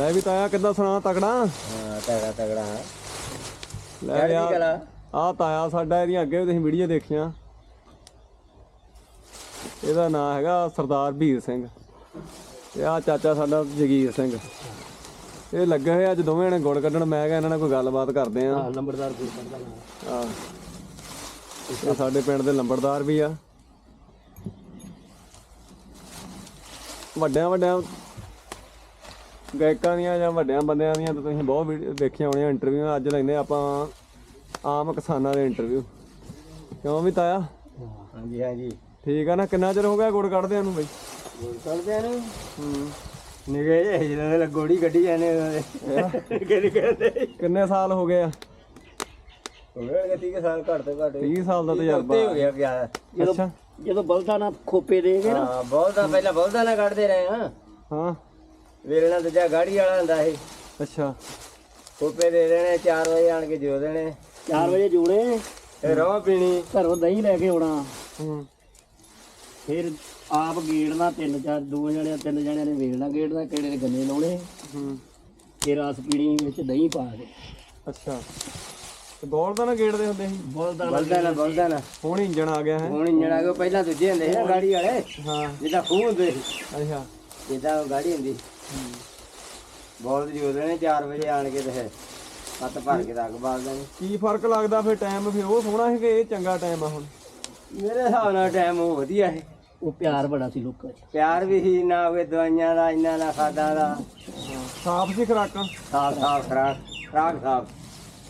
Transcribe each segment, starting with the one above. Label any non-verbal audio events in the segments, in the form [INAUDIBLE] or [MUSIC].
ਲੈ ਵੀ ਤਾਇਆ ਕਿੱਦਾਂ ਸੁਣਾ ਤਕੜਾ? ਹਾਂ ਤਗੜਾ ਤਗੜਾ ਹਾਂ ਲੈ ਚੜ੍ਹਦੀ ਯਾਰ ਕਲਾ। ਆ ਤਾਇਆ ਸਾਡਾ ਇਹਦੀਆਂ ਅੱਗੇ ਵੀ ਤੁਸੀਂ ਵੀਡੀਓ ਦੇਖੀਆਂ। ਇਹਦਾ ਨਾਮ ਹੈਗਾ ਸਰਦਾਰ ਭੀਰ ਸਿੰਘ ਤੇ ਆ ਚਾਚਾ ਸਾਡਾ ਜਗੀਰ ਸਿੰਘ। ਇਹ ਲੱਗੇ ਹੋਏ ਅੱਜ ਦੋਵੇਂ ਨੇ ਗੁੜ ਕੱਢਣ ਮੈਂ ਕਿਹਾ ਇਹਨਾਂ ਨਾਲ ਕੋਈ ਗੱਲਬਾਤ ਕਰਦੇ ਆ। ਨੰਬਰਦਾਰ ਕੋਈ ਪੜਦਾ ਆ ਇਹ ਸਾਡੇ ਪਿੰਡ ਦੇ ਲੰਬੜਦਾਰ ਵੀ ਆ। ਵੱਡਿਆਂ ਵੱਡਿਆਂ ਗਾਇਕਾਂ ਦੀਆਂ ਜਾਂ ਵੱਡਿਆਂ ਬੰਦਿਆਂ ਦੀਆਂ ਤਾਂ ਤੁਸੀਂ ਬਹੁਤ ਵੀਡੀਓ ਦੇਖੀਆਂ ਹੋਣੀਆਂ ਇੰਟਰਵਿਊ ਅੱਜ ਲੈਨੇ ਆਪਾਂ ਆਮ ਕਿਸਾਨਾਂ ਦੇ ਇੰਟਰਵਿਊ ਕਿਉਂ ਵੀ ਤਾਇਆ? ਹਾਂਜੀ ਹਾਂਜੀ। ਠੀਕ ਆ ਨਾ ਕਿੰਨਾ ਚਿਰ ਹੋ ਗਿਆ ਗੁੜ ਕੱਢਦਿਆਂ ਨੂੰ ਬਈ? ਹੋਰ ਕਰਦੇ ਨੇ? ਹੂੰ। ਨਿਗੇ ਜੇ ਜਿਹਨਾਂ ਦੇ ਗੋੜੀ ਕੱਢੀ ਜਾਂਦੇ ਉਹਨਾਂ ਦੇ। ਕਿਹਨੇ ਕਹਿੰਦੇ? ਕਿੰਨੇ ਸਾਲ ਹੋ ਗਏ ਆ? ਹੋ ਗਏ ਗਤੀ ਕੇ ਸਾਲ ਘੱਟ ਤੋਂ ਘੱਟ। 30 ਸਾਲ ਦਾ ਤਜਰਬਾ ਹੋ ਗਿਆ ਪਿਆ ਅੱਛਾ। ਜਦੋਂ ਬਲਦਾ ਨਾ ਖੋਪੇ ਦੇ ਗਏ ਨਾ। ਹਾਂ ਬਲਦਾ ਪਹਿਲਾਂ ਬਲਦਾ ਨਾ ਕੱਢਦੇ ਰਹੇ ਹਾਂ ਹਾਂ। ਵੇਲਣਾ ਦੂਜਾ ਗਾੜੀ ਵਾਲਾ ਹੁੰਦਾ ਸੀ। ਅੱਛਾ। ਕੋਪੇ ਦੇ ਦੇਣੇ 4 ਵਜੇ ਆਣ ਕੇ ਜੋ ਦੇਣੇ। 4 ਵਜੇ ਜੋੜੇ। ਤੇ ਰੋਹ ਪੀਣੀ। ਘਰੋਂ ਦਹੀਂ ਲੈ ਕੇ ਆਉਣਾ। ਹੂੰ। ਫਿਰ ਆਪ ਗੇੜਨਾ ਤਿੰਨ ਚਾਰ ਦੋ ਜਣੇ ਤਿੰਨ ਜਣਿਆਂ ਨੇ ਵੇਲਣਾ ਗੇੜਨਾ ਕਿਹੜੇ ਨੇ ਗੰਨੇ ਲਾਉਣੇ। ਹੂੰ। ਫਿਰ ਰਸ ਪੀਣੀ ਵਿੱਚ ਦਹੀਂ ਪਾ ਕੇ। ਅੱਛਾ। ਤੇ ਗੋਲ ਤਾਂ ਨਾ ਗੇੜਦੇ ਹੁੰਦੇ ਸੀ। ਬਲਦਾ ਬਲਦਾ ਨਾ ਬਲਦਾ ਨਾ। ਹੁਣ ਇੰਜਣ ਆ ਗਿਆ ਹੈ। ਹੁਣ ਇੰਜਣ ਆ ਗਿਆ। ਪਹਿਲਾਂ ਦੂਜੇ ਹੁੰਦੇ ਸੀ ਨਾ ਗਾੜੀ ਵਾਲੇ। ਹਾਂ। ਜਿੱਦਾਂ ਖੂਹ ਹੁੰਦੇ ਸੀ। ਅੱਛਾ। ਜਿੱਦਾਂ ਉਹ ਗਾੜੀ ਹੁੰਦੀ ਬੋਲ ਜੋ ਦੇਣੇ 4 ਵਜੇ ਆਣ ਕੇ ਤੇ ਹੱਥ ਭਰ ਕੇ ਰੱਖ ਬਾਲ ਦੇਣੇ। ਕੀ ਫ਼ਰਕ ਲੱਗਦਾ ਫਿਰ ਟਾਈਮ ਫਿਰ? ਉਹ ਸੋਹਣਾ ਹੈ ਕਿ ਇਹ ਚੰਗਾ ਟਾਈਮ ਆ ਹੁਣ? ਮੇਰੇ ਹਿਸਾਬ ਨਾਲ ਟਾਈਮ ਉਹ ਵਧੀਆ ਹੈ ਉਹ ਪਿਆਰ ਬੜਾ ਸੀ ਲੋਕਾਂ 'ਚ। ਪਿਆਰ ਵੀ ਹੀ ਨਾ ਹੋਵੇ ਦਵਾਈਆਂ ਦਾ ਇੰਨਾ ਨਾ ਖਾਦਾ ਦਾ। ਸਾਫ਼ ਸੀ ਖਰਾਕਾਂ? ਸਾਫ਼ ਸਾਫ਼ ਖਰਾਕ ਖਰਾਕ ਸਾਫ਼।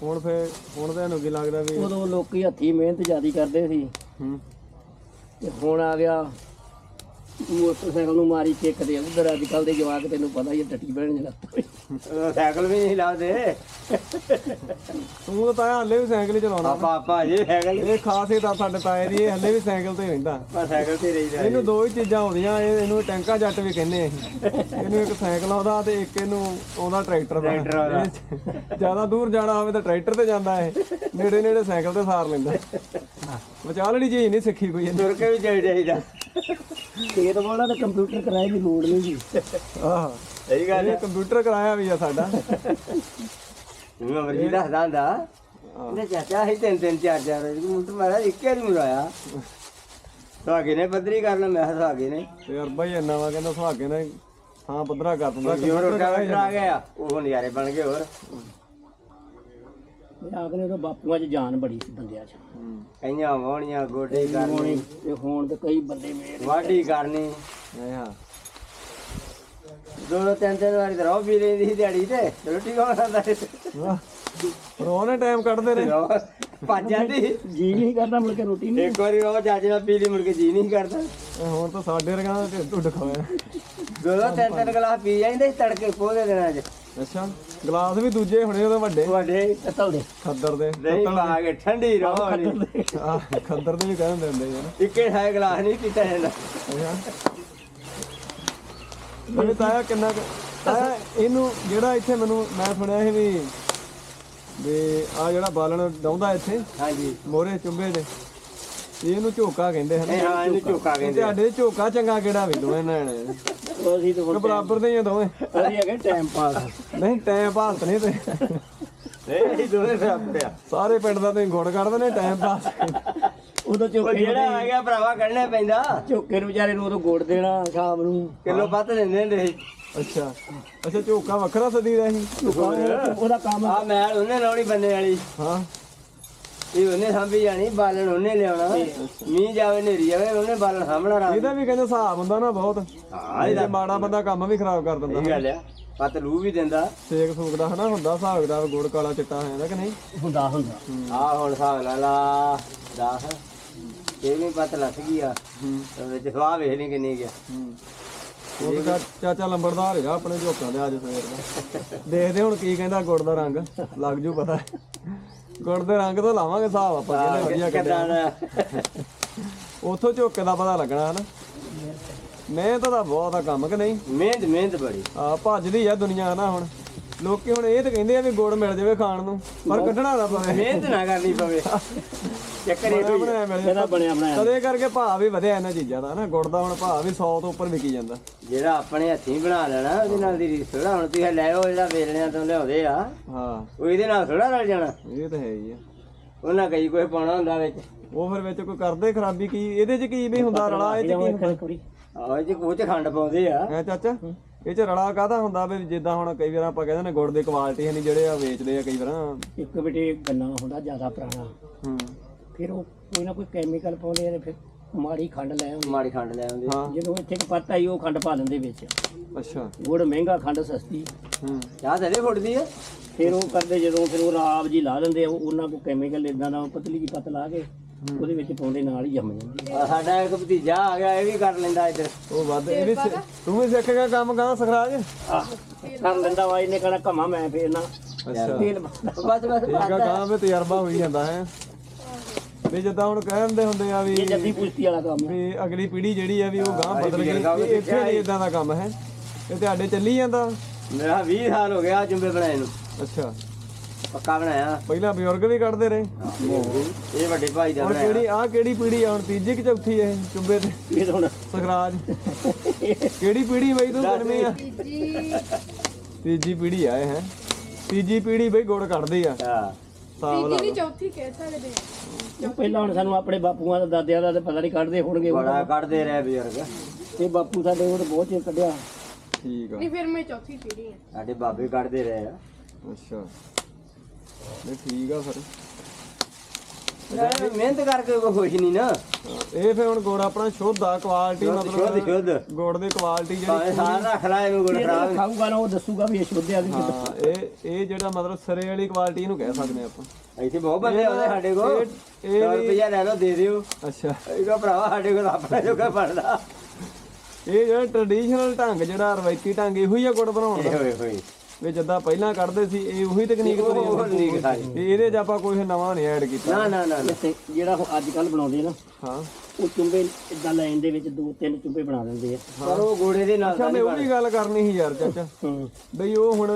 ਹੁਣ ਫਿਰ ਹੁਣ ਤੁਹਾਨੂੰ ਕੀ ਲੱਗਦਾ ਵੀ ਉਦੋਂ ਲੋਕੀ ਹੱਥੀ ਮਿਹਨਤ ਜ਼ਿਆਦੀ ਕਰਦੇ ਸੀ। ਹੂੰ। ਤੇ ਹੁਣ ਆ ਗਿਆ। ਮੋਟਰਸਾਈਕਲ ਨੂੰ ਮਾਰੀ ਕਿੱਕ ਦੇ ਉਧਰ ਅੱਜ ਕੱਲ ਦੇ ਜਵਾਕ ਤੈਨੂੰ ਪਤਾ ਹੀ ਹੈ ਟੱਟੀ ਬਹਿਣ ਉਹ ਸਾਈਕਲ ਵੀ ਨਹੀਂ ਲਾਉਂਦੇ ਤੂੰ ਤਾਂ ਹੱਲੇ ਵੀ ਸਾਈਕਲ ਹੀ ਚਲਾਉਣਾ। ਪਾਪਾ ਆਪਾ ਜੀ ਸਾਈਕਲ ਇਹ ਖਾਸ ਇਹ ਤਾਂ ਸਾਡੇ ਤਾਏ ਦੀ ਇਹ ਹੱਲੇ ਵੀ ਸਾਈਕਲ ਤੇ ਹੀ ਰਹਿੰਦਾ। ਪਾ ਸਾਈਕਲ ਤੇ ਰਹੀਦਾ ਇਹਨੂੰ ਦੋ ਹੀ ਚੀਜ਼ਾਂ ਆਉਂਦੀਆਂ ਇਹ ਇਹਨੂੰ ਟੈਂਕਾ ਜੱਟ ਵੀ ਕਹਿੰਦੇ ਅਸੀਂ। ਇਹਨੂੰ ਇੱਕ ਸਾਈਕਲ ਆਉਂਦਾ ਤੇ ਇੱਕ ਇਹਨੂੰ ਆਉਂਦਾ ਟਰੈਕਟਰ ਦਾ ਟਰੈਕਟਰ ਆਉਂਦਾ। ਇਹ ਜ਼ਿਆਦਾ ਦੂਰ ਜਾਣਾ ਹੋਵੇ ਤਾਂ ਟਰੈਕਟਰ ਤੇ ਜਾਂਦਾ ਇਹ। ਨੇੜੇ ਨੇੜੇ ਸਾਈਕਲ ਤੇ ਸਾਰ ਲੈਂਦਾ। ਵਿਚਾਲੜੀ ਚੀਜ਼ ਨਹੀਂ ਸਿੱਖੀ ਕੋਈ ਇਹਨੇ। ਤੁਰ ਕੇ ਵੀ ਜਾਈ ਜਾਈਦਾ। ਖੇਤ ਵਾਲਾ ਤਾਂ ਕੰਪਿਊਟਰ ਕਰਾਏ ਦੀ ਲੋੜ ਨਹੀਂ ਸੀ ਆਹ ਸਹੀ ਗੱਲ ਇਹ ਕੰਪਿਊਟਰ ਕਰਾਇਆ ਵੀ ਆ ਸਾਡਾ। ਮੈਂ ਮਰਜ਼ੀ ਦੱਸਦਾ ਹੁੰਦਾ। ਇਹਨੇ ਚਾਚਾ ਹੀ ਤਿੰਨ ਤਿੰਨ ਚਾਰ ਚਾਰ ਮੁੰਟ ਮਾਰਾ ਇੱਕ ਵਾਰੀ ਮੁਰਾਇਆ ਸੁਹਾਗੇ ਨੇ ਪੱਧਰੀ ਕਰਨਾ ਮੈਂ ਕਿਹਾ ਸੁਹਾਗੇ ਨੇ। ਤੇ ਯਾਰ ਬਾਈ ਇੰਨਾ ਵਾ ਕਹਿੰਦਾ ਸੁਹਾਗੇ ਨੇ ਥਾਂ ਪੱਧਰਾ ਕਰ ਦਿੰਦਾ। ਜਿਉਂ ਰੋਟਾ ਆ ਗਿਆ ਉਹ ਨਜ਼ਾਰੇ ਬਣ ਗਏ ਹੋਰ। ਆਖਨੇ ਤਾਂ ਬਾਪੂਆਂ 'ਚ ਜਾਨ ਬੜੀ ਸੀ ਬੰਦਿਆਂ 'ਚ। ਕਈਆਂ ਵਾਉਣੀਆਂ ਗੋਡੇ ਕਰਨੀ। ਤੇ ਹੁਣ ਤੇ ਕਈ ਬੰਦੇ ਮੇਰ ਵਾਢੀ ਕਰਨੀ। ਇਹ ਹਾਂ। ਦੋ ਤਿੰਨ ਤਿੰਨ ਵਾਰੀ ਤਾਂ ਰੋਹ ਪੀ ਲੈਂਦੀ ਸੀ ਦਿਹਾੜੀ ਤੇ। ਰੋਟੀ ਕੌਣ ਖਾਂਦਾ ਸੀ? ਉਹਨੇ ਟਾਈਮ ਕੱਢਦੇ ਰਹੇ। ਭੱਜ ਜਾਂਦੀ। ਜੀ ਨਹੀਂ ਕਰਦਾ ਮੁੜ ਕੇ ਰੋਟੀ ਨਹੀਂ। ਇੱਕ ਵਾਰੀ ਰੋਹ ਚਾਚੇ ਨਾਲ ਪੀ ਲਈ ਮੁੜ ਕੇ ਜੀ ਨਹੀਂ ਕਰਦਾ। ਇਹ ਹੁਣ ਤਾਂ ਸਾਡੇ ਰਗਾਂ ਦਾ ਢਿੱਡ ਖਾਇਆ। ਦੋ ਤਿੰਨ ਤਿੰਨ ਗਲਾਸ ਪੀ ਜਾਂਦੇ ਸੀ ਤੜਕੇ ਪੋਦੇ ਦੇਣਾ ਚ। ਅੱਛਾ। ਗਲਾਸ ਵੀ ਦੂਜੇ ਹੋਣੇ ਉਹਦੇ ਵੱਡੇ। ਵੱਡੇ ਕਤਲ ਦੇ। ਖੱਦਰ ਦੇ। ਨਹੀਂ ਪਾ ਕੇ ਠੰਡੀ ਰੋਹ ਵਾਲੀ ਆ ਖੱਦਰ ਦੇ ਵੀ ਕਹਿੰਦੇ ਹੁੰਦੇ ਯਾਰ ਇੱਕੇ ਹੈ ਗਲਾਸ ਨਹੀਂ ਪੀਤਾ ਜਾਂਦਾ। ਅੱਛਾ। ਇਹ ਤਾਇਆ ਕਿੰਨਾ ਕੁ- ਤਾਇਆ ਇਹਨੂੰ ਜਿਹੜਾ ਇੱਥੇ ਮੈਨੂੰ ਮੈਂ ਸੁਣਿਆ ਸੀ ਵੀ ਵੀ ਆ ਜਿਹੜਾ ਬਾਲਣ ਡਾਉਂਦਾ ਇੱਥੇ ਹਾਂਜੀ। ਮੋਰੇ ਚੁੰਬੇ ਦੇ। ਇਹਨੂੰ ਝੋਕਾ ਕਹਿੰਦੇ ਹਨ? ਇਹ ਹਾਂ ਇਹਨੂੰ ਝੋਕਾ। ਕਹਿੰਦੇ ਆ। ਤੁਹਾਡੇ ਝੋਕਾ ਚੰਗਾ ਕਿਹੜਾ ਵੀ ਦੋਵੇਂ ਨੇ? ਉਹ ਅਸੀਂ ਤਾਂ ਹੁਣ ਬਰਾਬਰ ਦੇ ਹੀ ਆ ਦੋਵੇਂ। ਅਸੀਂ ਹੈਗੇ ਟਾਈਮ ਪਾਸ ਨਹੀਂ ਟਾਈਮ ਪਾਸ ਨਹੀਂ ਤੇ। ਨਹੀਂ ਅਸੀਂ ਦੋਵੇਂ ਬਰਾਬਰ ਆ। ਸਾਰੇ ਪਿੰਡ ਦਾ ਤੁਸੀਂ ਗੁੜ ਕੱਢਦੇ ਨੇ ਟਾਈਮ ਪਾਸ ਉਦੋਂ ਉਹ ਝੋਕੇ ਜਿਹੜਾ ਆ ਗਿਆ ਭਰਾਵਾ ਕੱਢਣਾ ਪੈਂਦਾ। ਝੋਕੇ ਨੂੰ ਵਿਚਾਰੇ ਨੂੰ ਉਦੋਂ ਗੋੜ ਦੇਣਾ ਸ਼ਾਮ ਨੂੰ। ਕਿਲੋ ਪੱਤ ਦਿੰਦੇ ਹੁੰਦੇ ਸੀ। ਅੱਛਾ। ਅੱਛਾ ਝੋਕਾ ਵੱਖਰਾ ਸਦੀ ਦਾ ਸੀ ਉਹਦਾ ਕੰਮ ਆ ਮੈਲ ਉਹਨੇ ਲਾਉਣੀ ਬੰਨੇ ਵਾਲੀ। ਹਾਂ। ਇਹ ਉਹਨੇ ਸਾਂਭੀ ਜਾਣੀ ਬਾਲਣ ਉਹਨੇ ਲਿਆਉਣਾ। ਮੀਂਹ ਜਾਵੇ ਨੇਰੀ ਜਾਵੇ ਉਹਨੇ ਬਾਲਣ ਸਾਂਭਣਾ ਰਾਤ ਇਹਦਾ ਵੀ ਕਹਿੰਦੇ ਹਿਸਾਬ ਹੁੰਦਾ ਨਾ ਬਹੁਤ। ਹਾਂ ਇਹ ਮਾੜਾ ਬੰਦਾ ਕੰਮ ਵੀ ਖਰਾਬ ਕਰ ਦਿੰਦਾ ਇਹ ਗੱਲ ਆ ਪੱਤ ਲੂ ਵੀ ਦਿੰਦਾ। ਸੇਕ ਸੂਕ ਦਾ ਹਨਾ ਹੁੰਦਾ ਹਿਸਾਬ ਦਾ ਗੁੜ ਕਾਲਾ ਚਿੱਟਾ ਹੋ ਜਾਂਦਾ ਕਿ ਨਹੀਂ? ਹੁੰਦਾ ਹੁੰਦਾ। ਆ ਹੁਣ ਹਿਸਾਬ ਲਾ ਲਾ 10 ਇਹ ਵੀ ਪੱਤ ਲੱਥ ਗਈ ਆ। ਹੂੰ। ਤੇ ਵਿੱਚ ਸਵਾਹ ਵੇਖ ਲਈ ਕਿੰਨੀ ਗਿਆ ਹੂੰ। ਉਹ ਤਾਂ ਚਾਚਾ ਲੰਬੜਦਾਰ ਹੈਗਾ ਆਪਣੇ ਝੋਕਾਂ ਦੇ ਅੱਜ ਸਵੇਰ ਦਾ। ਦੇਖਦੇ ਹੁਣ ਕੀ ਕਹਿੰਦਾ ਗੁੜ ਦਾ ਰੰਗ ਲੱਗ ਜੂ ਪਤਾ। ਗੁੜ ਦੇ ਰੰਗ ਤੋਂ ਲਾਵਾਂਗੇ ਹਿਸਾਬ ਆਪਾਂ ਕਿਹਨੇ ਵਧੀਆ ਕਿੱਦਾਂ ਦਾ? ਉਥੋਂ ਝੋਕੇ ਦਾ ਪਤਾ ਲੱਗਣਾ ਹਨਾ ਮਿਹਨਤ ਦਾ ਬਹੁਤ ਆ ਕੰਮ ਕਿ ਨਹੀਂ? ਮਿਹਨਤ ਮਿਹਨਤ ਬੜੀ। ਆ ਭੱਜਦੀ ਆ ਦੁਨੀਆ ਨਾ ਹੁਣ। ਲੋਕੀ ਹੁਣ ਇਹ ਤਾਂ ਕਹਿੰਦੇ ਆ ਵੀ ਗੁੜ ਮਿਲ ਜਾਵੇ ਖਾਣ ਨੂੰ ਪਰ ਕੱਢਣਾ ਨਾ। ਪਵੇ ਮਿਹਨਤ ਨਾ ਕਰਨੀ ਪਵੇ। ਚੱਕਰ ਇਹ ਮਿਲੇ ਇਹਦਾ ਬਣਿਆ ਬਣਾਇਆ। ਕਦੇ ਕਰਕੇ ਭਾਅ ਵੀ ਵਧਿਆ ਇਹਨਾਂ ਚੀਜ਼ਾਂ ਦਾ ਨਾ ਗੁੜ ਦਾ ਹੁਣ ਭਾਅ ਵੀ 100 ਤੋਂ ਉੱਪਰ ਵਿਕੀ ਜਾਂਦਾ। ਜਿਹੜਾ ਆਪਣੇ ਹੱਥੀਂ ਬਣਾ ਲੈਣਾ ਉਹਦੇ ਨਾਲ ਦੀ ਰੀਸ ਥੋੜਾ ਹੁਣ ਤੁਸੀਂ ਲੈ ਆਓ ਜਿਹੜਾ ਵੇਲਣਿਆਂ ਤੋਂ ਲਿਆਉਂਦੇ ਆ ਹਾਂ। ਉਹ ਇਹਦੇ ਨਾਲ ਥੋੜਾ ਰਲ ਜਾਣਾ। ਇਹ ਤਾਂ ਹੈ ਹੀ ਆ। ਉਹਨਾਂ ਕਈ ਕੋਈ ਪਾਉਣਾ ਹੁੰਦਾ ਵਿੱਚ। ਉਹ ਫਿਰ ਵਿੱਚ ਕੋਈ ਕਰਦੇ ਖਰਾਬੀ ਕੀ ਇਹਦੇ ਚ ਕੀ ਵੀ ਹੁੰਦਾ ਰਲਾ ਇਹ ਚ ਕੀ ਹੁੰਦਾ? ਆਹ ਇਹ ਚ ਉਹ ਚ ਖੰਡ ਪਾਉਂਦੇ ਆ। ਹੈ ਚਾਚਾ? ਇਹ ਚ ਰਲਾ ਕਾਹਦਾ ਹੁੰਦਾ ਵੀ ਜਿੱਦਾਂ ਹੁਣ ਕਈ ਵਾਰ ਆਪਾਂ ਕਹਿੰਦੇ ਨੇ ਗੁੜ ਦੀ ਕੁਆਲਿਟੀ ਹੈ ਨਹੀਂ ਜਿਹੜੇ ਆ ਵੇਚਦੇ ਆ ਕਈ ਵਾਰ। ਇੱਕ ਬੇਟੇ ਗੰਨਾ ਹੁੰਦਾ ਜ਼ਿਆਦਾ ਪੁਰਾਣਾ ਹੂੰ। ਫਿਰ ਉਹ ਕੋਈ ਨਾ ਕੋਈ ਕੈਮੀਕਲ ਪਾਉਂਦੇ ਨੇ ਫਿਰ ਮਾੜੀ ਖੰਡ ਲੈ ਆਉਂਦੇ ਮਾੜੀ ਖੰਡ ਲੈ ਆਉਂਦੇ ਹਾਂ। ਜਦੋਂ ਇੱਥੇ ਇੱਕ ਪੱਤ ਆਈ ਉਹ ਖੰਡ ਪਾ ਲੈਂਦੇ ਵਿੱਚ। ਅੱਛਾ। ਗੁੜ ਮਹਿੰਗਾ ਖੰਡ ਸਸਤੀ। ਹੂੰ। ਚਾਹ ਥੱਲੇ ਫੁੱਟਦੀ ਆ। ਫਿਰ ਉਹ ਕਰਦੇ ਜਦੋਂ ਫਿਰ ਉਹ ਰਾਬ ਜੀ ਲਾ ਦਿੰਦੇ ਆ ਉਹ- ਉਹਨਾਂ ਕੋ ਕੈਮੀਕਲ ਇਦਾਂ ਦਾ ਪਤਲੀ ਜੀ ਪੱਤ ਲਾ ਕੇ। ਉਹਦੇ ਵਿੱਚ ਪਾਉਂਦੇ ਨਾਲ ਹੀ ਜੰਮ ਜਾਂਦੀ ਸਾਡਾ ਇੱਕ ਭਤੀਜਾ ਆ ਗਿਆ ਇਹ ਵੀ ਕਰ ਲੈਂਦਾ ਇੱਧਰ। ਉਹ ਵੱਧ ਇਹ ਵੀ ਸਿ- ਤੂੰ ਵੀ ਸਿੱਖ ਗਿਆ ਕੰਮ ਕਾਂ ਸਖਰਾਜ ਕਰ ਲੈਂਦਾ ਵਾ ਇਹਨੇ ਕਹਣਾ ਕਮਾ ਮੈਂ ਫੇਰ ਨਾ। ਅੱਛਾ। ਤੇਲ। ਬਸ ਬਸ ਠੀਕ ਆ ਵੀ ਤਜਰਬਾ ਹੋਈ ਜਾਂਦਾ ਹੈ। ਵੀ ਜਿੱਦਾਂ ਹੁਣ ਕਹਿੰਦੇ ਹੁੰਦੇ ਆ ਵੀ ਇਹ ਜੱਦੀ ਪੁਸ਼ਤੀ ਵਾਲਾ ਕੰਮ ਆ। ਵੀ ਅਗਲੀ ਪੀੜ੍ਹੀ ਜਿਹੜੀ ਆ ਵੀ ਉਹ ਗਾਂ ਬਦਲ ਗਈ ਵੀ ਇੱਥੇ ਨਹੀਂ ਇਦਾਂ ਦਾ ਕੰਮ ਹੈ। ਇਹ ਤੁਹਾਡੇ ਚੱਲੀ ਜਾਂਦਾ? ਮੇਰਾ 20 ਸਾਲ ਹੋ ਗਿਆ ਜੁੰਬੇ ਬਣਾਏ ਨੂੰ। ਅੱਛਾ। ਪੱਕਾ ਬਣਾਇਆ। ਪਹਿਲਾਂ ਬਜ਼ੁਰਗ ਵੀ ਕੱਢਦੇ ਰਹੇ। ਇਹ ਵੱਡੇ ਭਾਈ ਦਾ ਹੁਣ ਬਣਾਇਆ। ਕਿਹੜੀ ਆਹ ਕਿਹੜੀ ਪੀੜ੍ਹੀ ਆ? ਹੁਣ ਤੀਜੀ ਕਿ ਚੌਥੀ ਇਹ ਚੁੱਬੇ ਤੇ? ਇਹ ਤਾਂ ਹੁਣ ਸਖਰਾਜ। ਕਿਹੜੀ ਪੀੜ੍ਹੀ ਬਈ ਤੂੰ ਕਰਨੀ ਆ? ਤੀਜੀ ਪੀੜ੍ਹੀ ਆ ਇਹ ਹੈ। ਤੀਜੀ ਪੀੜ੍ਹੀ ਬਈ ਗੁੜ ਕੱਢਦੀ ਆ। ਹਾਂ। ਹਿਸਾਬ ਲਾ ਲਓ। ਚੌਥੀ ਕਹਿ ਸਕਦੇ ਆ ਪਹਿਲਾਂ ਹੁਣ ਸਾਨੂੰ ਆਪਣੇ ਬਾਪੂਆਂ ਦਾ ਦਾਦਿਆਂ ਦਾ ਤੇ ਪਤਾ ਨਹੀਂ ਕੱਢਦੇ ਹੋਣਗੇ ਬੜਾ ਕੱਢਦੇ ਰਹੇ ਬਜ਼ੁਰਗ। ਇਹ ਬਾਪੂ ਸਾਡੇ ਉਹ ਤਾਂ ਬਹੁਤ ਚਿਰ ਕੱਢਿਆ। ਠੀਕ ਆ। ਨਹੀਂ ਫਿਰ ਮੈਂ ਚੌਥੀ ਪੀੜੀ ਆ। ਸਾਡੇ ਬਾਬੇ ਕੱਢਦੇ ਰਹੇ ਆ। ਅੱਛਾ। ਨਹੀਂ ਠੀਕ ਆ ਫਿਰ। ਮਿਹਨਤ ਕਰਕੇ ਕੋਈ ਖੁਸ਼ ਨਹੀਂ ਨਾ। ਇਹ ਫਿਰ ਹੁਣ ਗੁੜ ਆਪਣਾ ਸ਼ੁੱਧ ਆ ਕੁਆਲਿਟੀ ਸ਼ੁੱਧ ਸ਼ੁੱਧ ਮਤਲਬ ਸ਼ੁੱਧ ਗੁੜ ਦੀ ਕੁਆਲਿਟੀ ਜਿਹੜੀ ਸਾਲ ਰੱਖ ਲਾ ਇਹਨੂੰ ਗੁੜ ਖਰਾਬ। ਖਾਊਗਾ ਨਾ ਉਹ ਦੱਸੂਗਾ ਵੀ ਇਹ ਸ਼ੁੱਧ ਆ ਵੀ ਕਿੱਦਾਂ। ਹਾਂ ਇਹ ਇਹ ਜਿਹੜਾ ਮਤਲਬ ਸਰੇ ਵਾਲੀ ਕੁਆਲਿਟੀ ਇਹਨੂੰ ਕਹਿ ਸਕਦੇ ਆਪਾਂ। ਇੱਥੇ ਬਹੁਤ ਬੰਦੇ ਆਉਂਦੇ ਸਾਡੇ ਕੋਲ। ਇਹ- ਇਹ 100 ਵੀ- ਰੁਪਇਆ ਲੈ ਲਓ ਦੇ ਦਿਓ। ਅੱਛਾ। ਇਹ ਕੋ ਭਰਾਵਾ ਸਾਡੇ ਕੋਲ ਆਪਣਾ ਜੋਗਾ ਪੜਦਾ ਇਹ ਜਿਹੜਾ ਟ੍ਰੈਡੀਸ਼ਨਲ ਢੰਗ ਜਿਹੜਾ ਰਵਾਇਤੀ ਢੰਗ ਇਹੋ ਹੀ ਆ ਗੁੜ ਬਣਾਉਣ ਦਾ? ਹੋਏ ਹੋਏ ਵੀ ਜਿੱਦਾਂ ਪਹਿਲਾਂ ਕੱਢਦੇ ਸੀ ਇਹ ਉਹੀ ਤਕਨੀਕ ਤੁਰੀ ਉਹ ਜਾਂਦੀ ਨਹੀਂ ਸਾਰੀ ਤੇ ਇਹਦੇ 'ਚ ਆਪਾਂ ਕੋਈ ਨਵਾਂ ਨਹੀਂ ਐਡ ਕੀਤਾ। ਨਾ ਨਾ ਨਾ ਨਾ। ਤੇ ਜਿਹੜਾ ਉਹ ਅੱਜ ਕੱਲ ਬਣਾਉਂਦੇ ਨਾ ਹਾਂ। ਉਹ ਚੁੰਬੇ ਇਦਾਂ ਲਾਈਨ ਦੇ ਵਿੱਚ ਦੋ ਤਿੰਨ ਚੁੰਬੇ ਬਣਾ ਦਿੰਦੇ ਆ। ਪਰ ਉਹ ਗੋੜੇ ਦੇ ਨਾਲ ਅੱਛਾ ਮੈਂ ਉਹ ਵੀ ਗੱਲ ਕਰਨੀ ਸੀ ਯਾਰ ਚਾਚਾ। ਹੂੰ। ਬਈ ਉਹ ਹੁਣ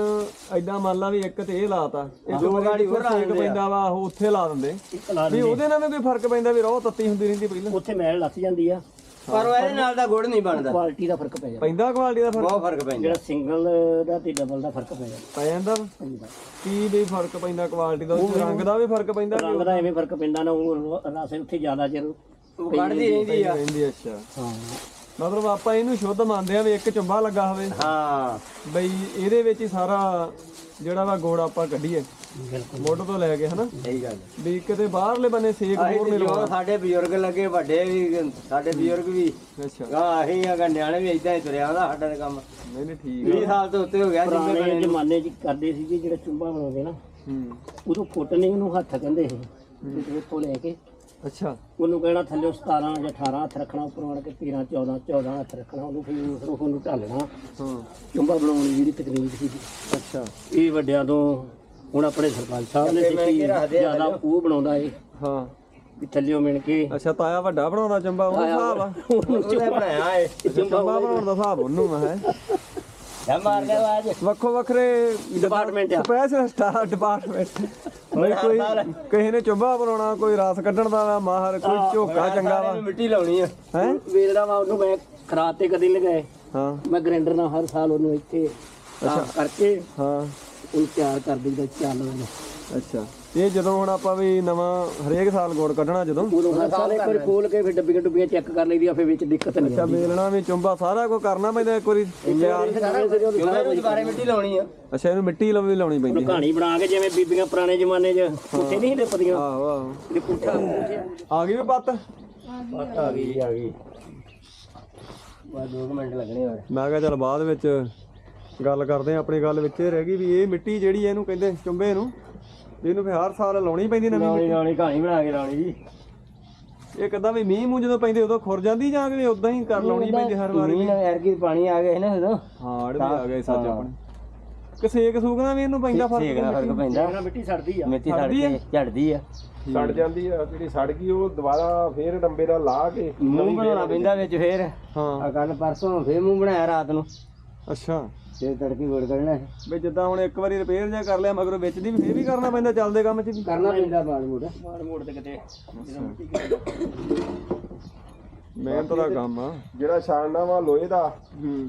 ਐਦਾਂ ਮੰਨ ਲਾ ਵੀ ਇੱਕ ਤੇ ਇਹ ਲਾਤਾ ਇੱਕ ਦੋ ਗਾੜੀ ਹੋਰ ਲਾ ਦਿੰਦੇ। ਪੈਂਦਾ ਵਾ ਉਹ ਉੱਥੇ ਲਾ ਦਿੰਦੇ। ਇੱਕ ਲਾ ਵੀ ਦਿੰਦੇ ਉਹਦੇ ਨਾਲ ਵੀ ਕੋਈ ਫ਼ਰਕ ਪੈਂਦਾ ਵੀ ਰੋਹ ਤੱਤੀ ਹੁੰਦੀ ਰਹਿੰਦੀ ਪਹਿਲਾਂ। ਉੱਥੇ ਮੈਲ ਲੱਥ ਜਾਂਦੀ ਆ। ਪਰ ਉਹ ਇਹਦੇ ਨਾਲ ਦਾ ਗੁੜ ਨਹੀਂ ਬਣਦਾ। ਕੁਆਲਿਟੀ ਦਾ ਫ਼ਰਕ ਪੈ ਜਾਂਦਾ। ਪੈਂਦਾ ਕੁਆਲਿਟੀ ਦਾ ਫ਼ਰਕ? ਬਹੁਤ ਫ਼ਰਕ ਪੈਂਦਾ। ਜਿਹੜਾ ਸਿੰਗਲ ਦਾ ਤੇ ਡਬਲ ਦਾ ਫ਼ਰਕ ਪੈ ਜਾਂਦਾ। ਪੈ ਜਾਂਦਾ? ਵਾ? ਪੈਂਦਾ। ਕੀ ਵੀ ਫ਼ਰਕ ਪੈਂਦਾ ਕੁਆਲਿਟੀ ਦਾ? ਉਹ 'ਚ ਰੰਗ ਦਾ ਵੀ ਫ਼ਰਕ ਪੈਂਦਾ ਰੰਗ ਦਾ ਐਵੇਂ ਫ਼ਰਕ ਪੈਂਦਾ ਨਾ ਉਹ ਰਸ ਉੱਥੇ ਜ਼ਿਆਦਾ ਚਿਰ ਉਹ ਕੱਢਦੀ ਰਹਿੰਦੀ ਆ। ਰਹਿੰਦੀ ਅੱਛਾ। ਹਾਂ। ਮਤਲਬ ਆਪਾਂ ਇਹਨੂੰ ਸ਼ੁੱਧ ਮੰਨਦੇ ਆ ਵੀ ਇੱਕ ਚੁੰਬਾ ਲੱਗਾ ਹੋਵੇ। ਹਾਂ। ਬਈ ਇਹਦੇ ਵਿੱਚ ਹੀ ਸਾਰਾ ਜਿਹੜਾ ਵਾ ਗੋੜ ਆਪਾਂ ਕੱਢੀਏ। ਬਿਲਕੁਲ। ਮੁੱਢ ਤੋਂ ਲੈ ਕੇ ਹਨਾ? ਸਹੀ ਗੱਲ ਵੀ ਕਿਤੇ ਬਾਹਰਲੇ ਬੰਨੇ ਸੇਕ ਹੋਰ ਤੇ ਜੋ ਲਵਾਉਣਾ ਸਾਡੇ ਬਜ਼ੁਰਗ ਲੱਗੇ ਵੱਡੇ ਵੀ ਸਾਡੇ ਬਜ਼ੁਰਗ ਵੀ। ਅੱਛਾ। ਆ ਅਸੀਂ ਆ ਨਿਆਣੇ ਵੀ ਇਦਾਂ ਹੀ ਤੁਰਿਆ ਹੁੰਦਾ ਸਾਡਾ ਤੇ ਕੰਮ। ਨਹੀਂ ਨਹੀਂ ਠੀਕ 20 ਸਾਲ ਤੋਂ ਉੱਤੇ ਹੋ ਗਿਆ ਜਿੰਨੇ ਪੁਰਾਣੇ ਜ਼ਮਾਨੇ 'ਚ ਕਰਦੇ ਸੀ ਜੀ ਜਿਹੜਾ ਚੁੰਬਾ ਬਣਾਉਂਦੇ ਨਾ ਹੂੰ। ਉਦੋਂ ਫੁੱਟ ਨਹੀਂ ਉਹਨੂੰ ਹੱਥ ਕਹਿੰਦੇ ਸੀ। ਤੇ ਉੱਥੋਂ ਲੈ ਕੇ ਅੱਛਾ। ਉਹਨੂੰ ਕਹਿਣਾ ਥੱਲੇ 17 ਜਾਂ 18 ਹੱਥ ਰੱਖਣਾ ਉੱਪਰ ਵੜ ਕੇ 13 14 14 ਹੱਥ ਰੱਖਣਾ ਉਹਨੂੰ ਫਿਰ ਉਸ ਨੂੰ ਉਹਨੂੰ ਢਾਲਣਾ ਹਾਂ। ਚੁੰਬਾ ਬਣਾਉਣ ਦੀ ਜਿਹੜੀ ਤਕਨੀਕ ਸੀ। ਅੱਛਾ। ਇਹ ਵੱਡਿਆਂ ਤੋਂ ਹੁਣ ਆਪਣੇ ਸਰਪੰਚ ਸਾਹਿਬ ਨੇ ਸਿੱਖੀ ਜ਼ਿਆਦਾ ਉਹ ਬਣਾਉਂਦਾ ਏ ਹਾਂ। ਵੀ ਥੱਲਿਓ ਮਿਣ ਕੇ ਅੱਛਾ ਤਾਇਆ ਵੱਡਾ ਬਣਾਉਂਦਾ ਚੰਬਾ ਉਹ ਹਿਸਾਬ ਆ। ਉਹਨੂੰ ਉਹਨੇ ਬਣਾਇਆ ਏ। ਚੰਬਾ ਬਣਾਉਣ ਦਾ ਹਿਸਾਬ ਉਹਨੂੰ ਮੈਂ ਹੈ ਮਾਰ ਆਵਾਜ਼ ਵੱਖੋ ਵੱਖਰੇ Department ਆ। Special star department. ਬਈ ਕੋਈ ਕਿਸੇ ਨੇ ਚੁੰਬਾ ਬਣਾਉਣਾ ਕੋਈ ਰਸ ਕੱਢਣ ਦਾ ਮਾਹਰ ਕੋਈ ਝੋਕਾ ਚੰਗਾ ਵਾ। ਮਿੱਟੀ ਲਾਉਣੀ ਆ। ਹੈ? ਵੇਲੜਾ ਵਾ ਉਹਨੂੰ ਮੈਂ ਖਰਾਤ ਤੇ ਕਦੀ ਲਗਾਏ। ਹਾਂ। ਮੈਂ ਗ੍ਰੈਂਡਰ ਨਾਲ ਹਰ ਸਾਲ ਉਹਨੂੰ ਇੱਥੇ ਕਰਕੇ ਹਾਂ। ਉਹਨੂੰ ਤਿਆਰ ਕਰ ਦਿੰਦਾ ਚੱਲ ਉਹਨੂੰ। ਅੱਛਾ। ਇਹ ਜਦੋਂ ਹੁਣ ਆਪਾਂ ਵੀ ਨਵਾਂ ਹਰੇਕ ਸਾਲ ਗੁੜ ਕੱਢਣਾ ਜਦੋਂ। ਹਰ ਸਾਲ ਇੱਕ ਵਾਰੀ ਖੋਲ ਕੇ ਫਿਰ ਡੱਬੀਆਂ ਡੁੱਬੀਆਂ ਚੈੱਕ ਕਰ ਲਈਦੀ ਆ ਫਿਰ ਵਿੱਚ ਦਿੱਕਤ ਨਹੀਂ ਅੱਛਾ ਮੇਲਣਾ ਵੀ ਚੁੰਬਾ ਸਾਰਾ ਕੁਝ ਕਰਨਾ ਪੈਂਦਾ ਇੱਕ ਵਾਰੀ ਤਿਆਰ। ਕਿਉਂਕਿ ਇਹਨੂੰ ਦੁਬਾਰੇ ਮਿੱਟੀ ਲਾਉਣੀ ਆ। ਅੱਛਾ ਇਹਨੂੰ ਮਿੱਟੀ ਲਵੀ ਲਾਉਣੀ ਪੈਂਦੀ ਕਹਾਣੀ ਬਣਾ ਕੇ ਜਿਵੇਂ ਬੀਬੀਆਂ ਪੁਰਾਣੇ ਜ਼ਮਾਨੇ 'ਚ ਪੁੱਠੇ ਨਹੀਂ ਲਿਪਦੀਆਂ ਆਹੋ ਆਹੋ। ਇਹ ਪੁੱਠਾ ਆ ਗਈ ਵੀ ਪੱਤ? ਆ ਗਈ ਆ ਗਈ। ਬਸ 2 ਮਿੰਟ ਲੱਗਣੇ ਹੋਰ। ਮੈਂ ਕਿਹਾ ਚੱਲ ਬਾਅਦ ਵਿੱਚ ਗੱਲ ਕਰਦੇ ਆ ਆਪਣੀ ਗੱਲ ਵਿੱਚ ਇਹ ਰਹਿ ਗਈ ਵੀ ਇਹ ਮਿੱਟੀ ਜਿਹੜੀ ਇਹਨੂੰ ਕਹਿੰਦੇ ਚੁੰਬੇ ਨੂੰ। ਇਹਨੂੰ ਫਿਰ ਹਰ ਸਾਲ ਲਾਉਣੀ ਪੈਂਦੀ ਨਵੀਂ ਲਾਉਣੀ ਲਾਉਣੀ ਕਹਾਣੀ ਬਣਾ ਕੇ ਲਾਉਣੀ ਜੀ। ਇਹ ਕਦਾਂ ਵੀ ਮੀਂਹ ਮੂੰਹ ਜਦੋਂ ਪੈਂਦੇ ਉਦੋਂ ਖੁਰ ਜਾਂਦੀ ਜਾਂ ਕਿ ਉਦਾਂ ਹੀ ਕਰ ਲਾਉਣੀ ਪੈਂਦੀ ਹਰ ਵਾਰੀ ਮੀਂਹ ਨਾਲ ਐਰਕੀ ਪਾਣੀ ਆ ਗਿਆ ਨਾ ਉਦੋਂ। ਹਾਂ ਅੜ ਵੀ ਆ ਗਏ ਸੱਚ ਆਪਣੇ। ਕਿ ਸੇਕ ਸੂਕਣਾ ਵੀ ਇਹਨੂੰ ਪੈਂਦਾ ਫ਼ਰਕ ਸੇਕ ਦਾ ਫ਼ਰਕ ਪੈਂਦਾ। ਇਹਨਾਂ ਮਿੱਟੀ ਸੜਦੀ ਆ। ਮਿੱਟੀ ਸੜ ਕੇ ਝੜਦੀ ਆ। ਸੜ ਜਾਂਦੀ ਆ ਜਿਹੜੀ ਸੜ ਗਈ ਉਹ ਦੁਬਾਰਾ ਫੇਰ ਡੰਬੇ ਨਾਲ ਲਾ ਕੇ ਮੂੰਹ ਬਣਾਉਣਾ ਪੈਂਦਾ ਵਿੱਚ ਫੇਰ। ਹਾਂ। ਆ ਕੱਲ ਪਰਸੋਂ ਫੇਰ ਮੂੰਹ ਬਣਾਇਆ ਰਾਤ ਨੂੰ। ਅੱਛਾ। ਤੇ ਤੜਕੀ ਗੋੜ ਕਰਨਾ ਹੈ। ਵੀ ਜਿੱਦਾਂ ਹੁਣ ਇੱਕ ਵਾਰੀ ਰਿਪੇਅਰ ਜਾਂ ਕਰ ਲਿਆ ਮਗਰੋਂ ਵਿੱਚ ਦੀ ਵੀ ਫੇਰ ਵੀ ਕਰਨਾ ਪੈਂਦਾ ਚੱਲਦੇ ਕੰਮ 'ਚ ਵੀ। ਕਰਨਾ ਪੈਂਦਾ ਬਾੜ ਮੋੜਾ। ਮਾੜ ਮੋੜ ਤੇ ਕਿਤੇ। ਮਿਹਨਤ ਦਾ ਕੰਮ ਆ। ਜਿਹੜਾ ਛਾਣਨਾ ਵਾ ਲੋਹੇ ਦਾ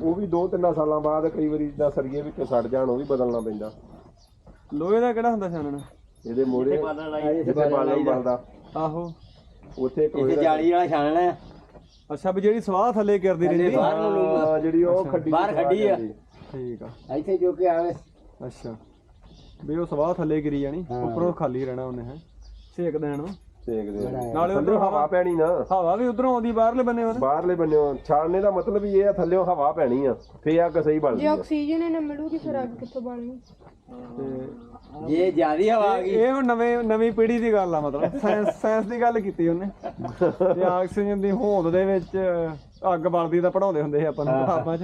ਉਹ ਵੀ 2-3 ਸਾਲਾਂ ਬਾਅਦ ਕਈ ਵਾਰੀ ਜਿੱਦਾਂ ਸਰੀਏ ਵਿੱਚ ਸੜ ਜਾਣ ਉਹ ਵੀ ਬਦਲਣਾ ਪੈਂਦਾ। ਲੋਹੇ ਦਾ ਕਿਹੜਾ ਹੁੰਦਾ ਛਾਨਣ? ਇਹਦੇ ਮੋੜੇ ਜਿੱਥੇ ਬਾਲਣ ਬਲਦਾ। ਆਹੋ। ਉੱਥੇ ਇੱਕ ਲੋਹੇ ਇੱਥੇ ਦਾ ਜਾਲੀ ਵਾਲਾ ਛਾਣਨਾ ਹੈ। ਅੱਛਾ ਵੀ ਜਿਹੜੀ ਸਵਾਹ ਥੱਲੇ ਕਰਦੀ ਰਹਿੰਦੀ ਬਾਹਰ ਨੂੰ ਲਊਗਾ। ਹਾਂ, ਜਿਹੜੀ ਉਹ ਖੱਡੀ ਬਾਹਰ ਦੀ ਖੱਡੀ ਆ। ਠੀਕ ਆ। ਇੱਥੇ ਜੋ ਕੇ ਆਵੇ। ਅੱਛਾ। ਵੀ ਉਹ ਸਵਾਹ ਥੱਲੇ ਗਿਰੀ ਜਾਣੀ ਹਾਂ। ਉੱਪਰੋਂ ਖਾਲੀ ਰਹਿਣਾ ਉਹਨੇ ਹੈ। ਸੇਕ ਦੇਣ ਨੂੰ। ਸੇਕਦੇ ਆ। ਨਾਲੇ ਥੱਲੇ ਉਧਰੋਂ ਹਵਾ ਪੈਣੀ ਨਾ। ਹਵਾ ਵੀ ਉਧਰੋਂ ਆਉਂਦੀ ਬਾਹਰਲੇ ਬੰਨੇ ਉਹਦੇ ਬਾਹਰਲੇ ਬੰਨਿਓ ਛਾਣਨੇ ਦਾ ਮਤਲਬ ਹੀ ਇਹ ਆ ਥੱਲੇੋਂ ਹਵਾ ਪੈਣੀ ਆ। ਫੇਰ ਅੱਗ ਸਹੀ ਬਣਦੀ ਜੇ ਆ ਆਕਸੀਜਨ ਹੀ ਨਾ ਮਿਲੂਗੀ ਫਿਰ ਅੱਗ ਕਿੱਥੋਂ ਬਣਨੀ ਤੇ ਜੇ ਜਿਆਦੀ ਹਵਾ ਆ ਗਈ। ਇਹ ਹੁਣ ਨਵੇਂ ਨਵੀਂ ਪੀੜ੍ਹੀ ਦੀ ਗੱਲ ਆ ਮਤਲਬ ਸਾਇੰਸ ਸਾਇੰਸ ਦੀ ਗੱਲ ਕੀਤੀ ਉਹਨੇ। ਤੇ ਆਕਸੀਜਨ ਦੀ ਹੋਂਦ ਦੇ ਵਿੱਚ ਅੱਗ ਬਲਦੀ ਤਾਂ ਪੜਾਉਂਦੇ ਹੁੰਦੇ ਸੀ ਆਪਾਂ ਨੂੰ ਕਿਤਾਬਾਂ 'ਚ।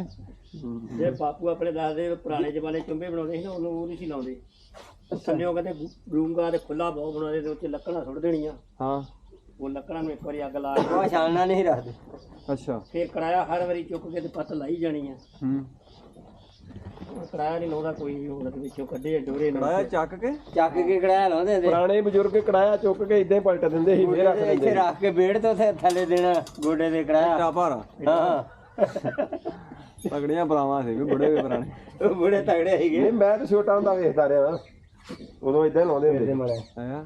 ਜੇ ਬਾਪੂ ਆਪਣੇ ਦੱਸਦੇ ਪੁਰਾਣੇ ਜ਼ਮਾਨੇ ਚੁੰਬੇ ਬਣਾਉਂਦੇ ਸੀ ਨਾ ਉਹਨੂੰ ਉਹ ਨਹੀਂ ਸੀ ਲਾਉਂਦੇ। ਥੱਲਿਓ ਕਹਿੰਦੇ ਰੂੰਗਾ ਤੇ ਖੁੱਲਾ ਬਹੁਤ ਬਣਾਉਂਦੇ ਤੇ ਉੱਤੇ ਲੱਕੜਾਂ ਸੁੱਟ ਦੇਣੀਆਂ। ਹਾਂ। ਉਹ ਲੱਕੜਾਂ ਨੂੰ ਇੱਕ ਵਾਰੀ ਅੱਗ ਲਾ ਕੇ ਉਹ ਛਾਣਨਾ ਨਹੀਂ ਰੱਖਦੇ। ਅੱਛਾ। ਫੇਰ ਕਰਾਇਆ ਹਰ ਵਾਰੀ ਚੁੱਕ ਕੇ ਤੇ ਪੱਤ ਲਾਈ ਜਾਣੀ ਆ। ਹੂੰ। ਹੁਣ ਕਰਾਇਆ ਨਹੀਂ ਲਾਉਂਦਾ ਕੋਈ ਵੀ ਹੁਣ ਵਿੱਚੋਂ ਕੱਢੇ ਡੋਰੇ ਨਾਲ। ਕੜਾਇਆ ਚੱਕ ਕੇ? ਚੱਕ ਕੇ ਕੜਾਇਆ ਲਾਉਂਦੇ ਹੁੰਦੇ। ਪੁਰਾਣੇ ਬਜ਼ੁਰਗ ਕੜਾਇਆ ਚੁੱਕ ਕੇ ਇਦਾਂ ਹੀ ਪਲਟ ਦਿੰਦੇ ਸੀ ਫੇਰ ਰੱਖ ਇੱਥੇ ਦਿੰਦੇ ਰੱਖ ਕੇ ਬੇੜ ਤੇ ਥੱਲੇ ਦੇਣਾ ਗੋਡੇ ਦੇ ਕੜਾਇਆ ਟਾ ਭਾਰਾ। ਹਾਂ। ਤਗੜੀਆਂ ਬਰਾਵਾਂ ਸੀ ਵੀ ਬੁੜੇ ਵੀ ਪੁਰਾਣੇ। ਉਹ ਬੁੜੇ ਤਗੜੇ ਸੀਗੇ। ਨਹੀਂ ਮੈਂ ਤਾਂ ਛੋਟਾ ਹੁੰਦਾ ਵੇਖਦਾ ਰਿਹਾ ਉਦੋਂ ਇਦਾਂ ਲਾਉਂਦੇ ਹੁੰਦੇ ਮਲੇ ਹੈ।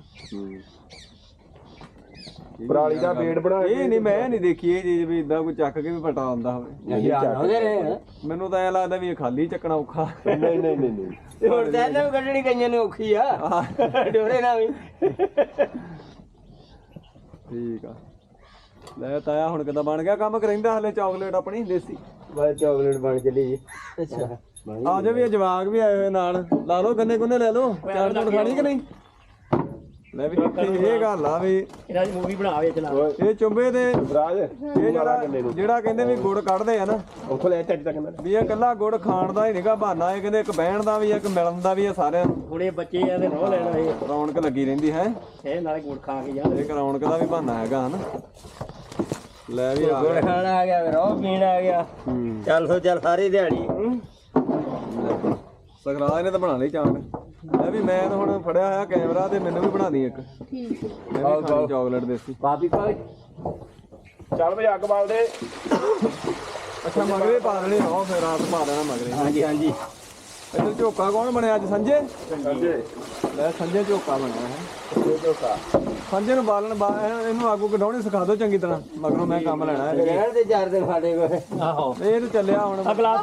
ਪਰਾਲੀ ਦਾ ਬੇੜ ਬਣਾ ਕੇ ਇਹ ਨਹੀਂ ਮੈਂ ਨਹੀਂ ਦੇਖੀ ਇਹ ਚੀਜ਼ ਵੀ ਇਦਾਂ ਕੋਈ ਚੱਕ ਕੇ ਵੀ ਪਟਾ ਆਉਂਦਾ ਹੋਵੇ। ਅਸੀਂ ਲਾਉਂਦੇ ਰਹੇ ਹਾਂ ਮੈਨੂੰ ਤਾਂ ਐ ਲੱਗਦਾ ਵੀ ਇਹ ਖਾਲੀ ਚੱਕਣਾ ਔਖਾ। ਨਹੀਂ ਨਹੀਂ ਨਹੀਂ ਨਹੀਂ ਤੇ ਹੁਣ ਤਾਂ ਇਹਨਾਂ ਨੂੰ ਕੱਢਣੀ ਕਈਆਂ ਨੂੰ ਔਖੀ ਆ। [LAUGHS] ਡੋਰੇ ਨਾਲ ਵੀ। ਠੀਕ ਆ। ਲੈ ਤਾਇਆ ਹੁਣ ਕਿਦਾਂ ਬਣ ਗਿਆ ਕੰਮ? ਕਰਿੰਦਾ ਹਲੇ ਚਾਕਲੇਟ ਆਪਣੀ ਦੇਸੀ? ਬਸ ਚਾਕਲੇਟ ਬਣ ਚਲੀ ਜੀ। ਅੱਛਾ। ਆ ਜਾ ਵੀ ਇਹ ਜਵਾਗ ਵੀ ਆਏ ਹੋਏ ਨਾਲ। ਲਾ ਲਓ ਗੰਨੇ ਗੁੰਨੇ ਲੈ ਲਓ। ਚਾਟ ਚੂਟ ਖਾਣੀ ਕਿ ਨਹੀਂ? ਲੈ ਵੀ ਇਹ ਗੱਲ ਆ ਵੀ ਇਹਨਾਂ ਦੀ ਮੂਵੀ ਬਣਾਵੇ ਚਲਾ ਇਹ ਚੁੰਬੇ ਦੇ ਰਾਜ ਇਹ ਜਿਹੜਾ ਜਿਹੜਾ ਕਹਿੰਦੇ ਵੀ ਗੁੜ ਕੱਢਦੇ ਆ ਨਾ ਉੱਥੋਂ ਲੈ ਚੱਜ ਤੱਕ ਨਾ। ਵੀ ਇਹ ਕੱਲਾ ਗੁੜ ਖਾਣ ਦਾ ਹੀ ਨਹੀਂਗਾ ਬਹਾਨਾ ਇਹ ਕਹਿੰਦੇ ਇੱਕ ਬਹਿਣ ਦਾ ਵੀ ਆ, ਇੱਕ ਮਿਲਣ ਦਾ ਵੀ ਆ ਸਾਰਿਆਂ ਨੂੰ। ਹੁਣ ਇਹ ਬੱਚੇ ਆ ਤੇ ਰੋਹ ਲੈਣਾ ਇਹ ਰੌਣਕ ਲੱਗੀ ਰਹਿੰਦੀ ਹੈ? ਇਹ ਨਾਲੇ ਗੁੜ ਖਾ ਕੇ ਯਾਰ ਇਹ ਰੌਣਕ ਦਾ ਵੀ ਬਹਾਨਾ ਹੈਗਾ ਹਨਾ? ਲੈ ਵੀ ਆ ਗੁੜ ਖਾਣਾ ਆ ਗਿਆ ਫਿਰ ਉਹ ਪੀਣ ਆ ਗਿਆ। ਚੱਲ ਸੋ ਚੱਲ ਸਾਰੀ ਦਿਹਾੜੀ। ਸਗਰਾਜ ਨੇ ਤਾਂ ਬਣਾ ਲਈ ਚਾਟ ਲੈ ਵੀ ਮੈਂ ਤਾਂ ਹੁਣ ਫੜਿਆ ਹੋਇਆ ਕੈਮਰਾ ਤੇ ਮੈਨੂੰ ਵੀ ਬਣਾ ਦੀ ਇੱਕ। ਠੀਕ ਹੈ। ਮੈਂ ਵੀ ਖਾਣੀ ਚਾਕਲੇਟ ਦੇਸੀ। ਪਾਪੀ ਪਾ ਚੱਲ ਬਈ ਅੱਗ ਬਾਲ ਦੇ। ਅੱਛਾ ਮਗਰੇ ਪਾ ਲੈਣੇ ਹੋ ਫਿਰ ਰਾਤ ਪਾ ਦੇਣਾ ਮਗਰੇ। ਹਾਂਜੀ ਹਾਂਜੀ। ਇੱਧਰ ਝੋਕਾ ਕੌਣ ਬਣਿਆ ਅੱਜ? ਸੰਜੇ? ਸੰਜੇ। ਲੈ ਸੰਜੇ ਝੋਕਾ ਬਣਿਆ ਹੈ। ਝੋਕਾ। ਸੰਜੇ ਨੂੰ ਬਾਲਣ ਬਾ- ਇਹਨੂੰ- ਆਗੂ ਕਢਾਉਣੀ ਸਿਖਾ ਦਿਓ ਚੰਗੀ ਤਰ੍ਹਾਂ। ਮਗਰੋਂ ਮੈਂ ਕੰਮ ਲੈਣਾ ਹੈ। ਰਹਿਣ ਦੇ ਚਾਰ ਦਿਨ ਸਾਡੇ ਕੋਲ। ਆਹੋ। ਇਹ ਤਾਂ ਚੱਲਿਆ ਹੁਣ।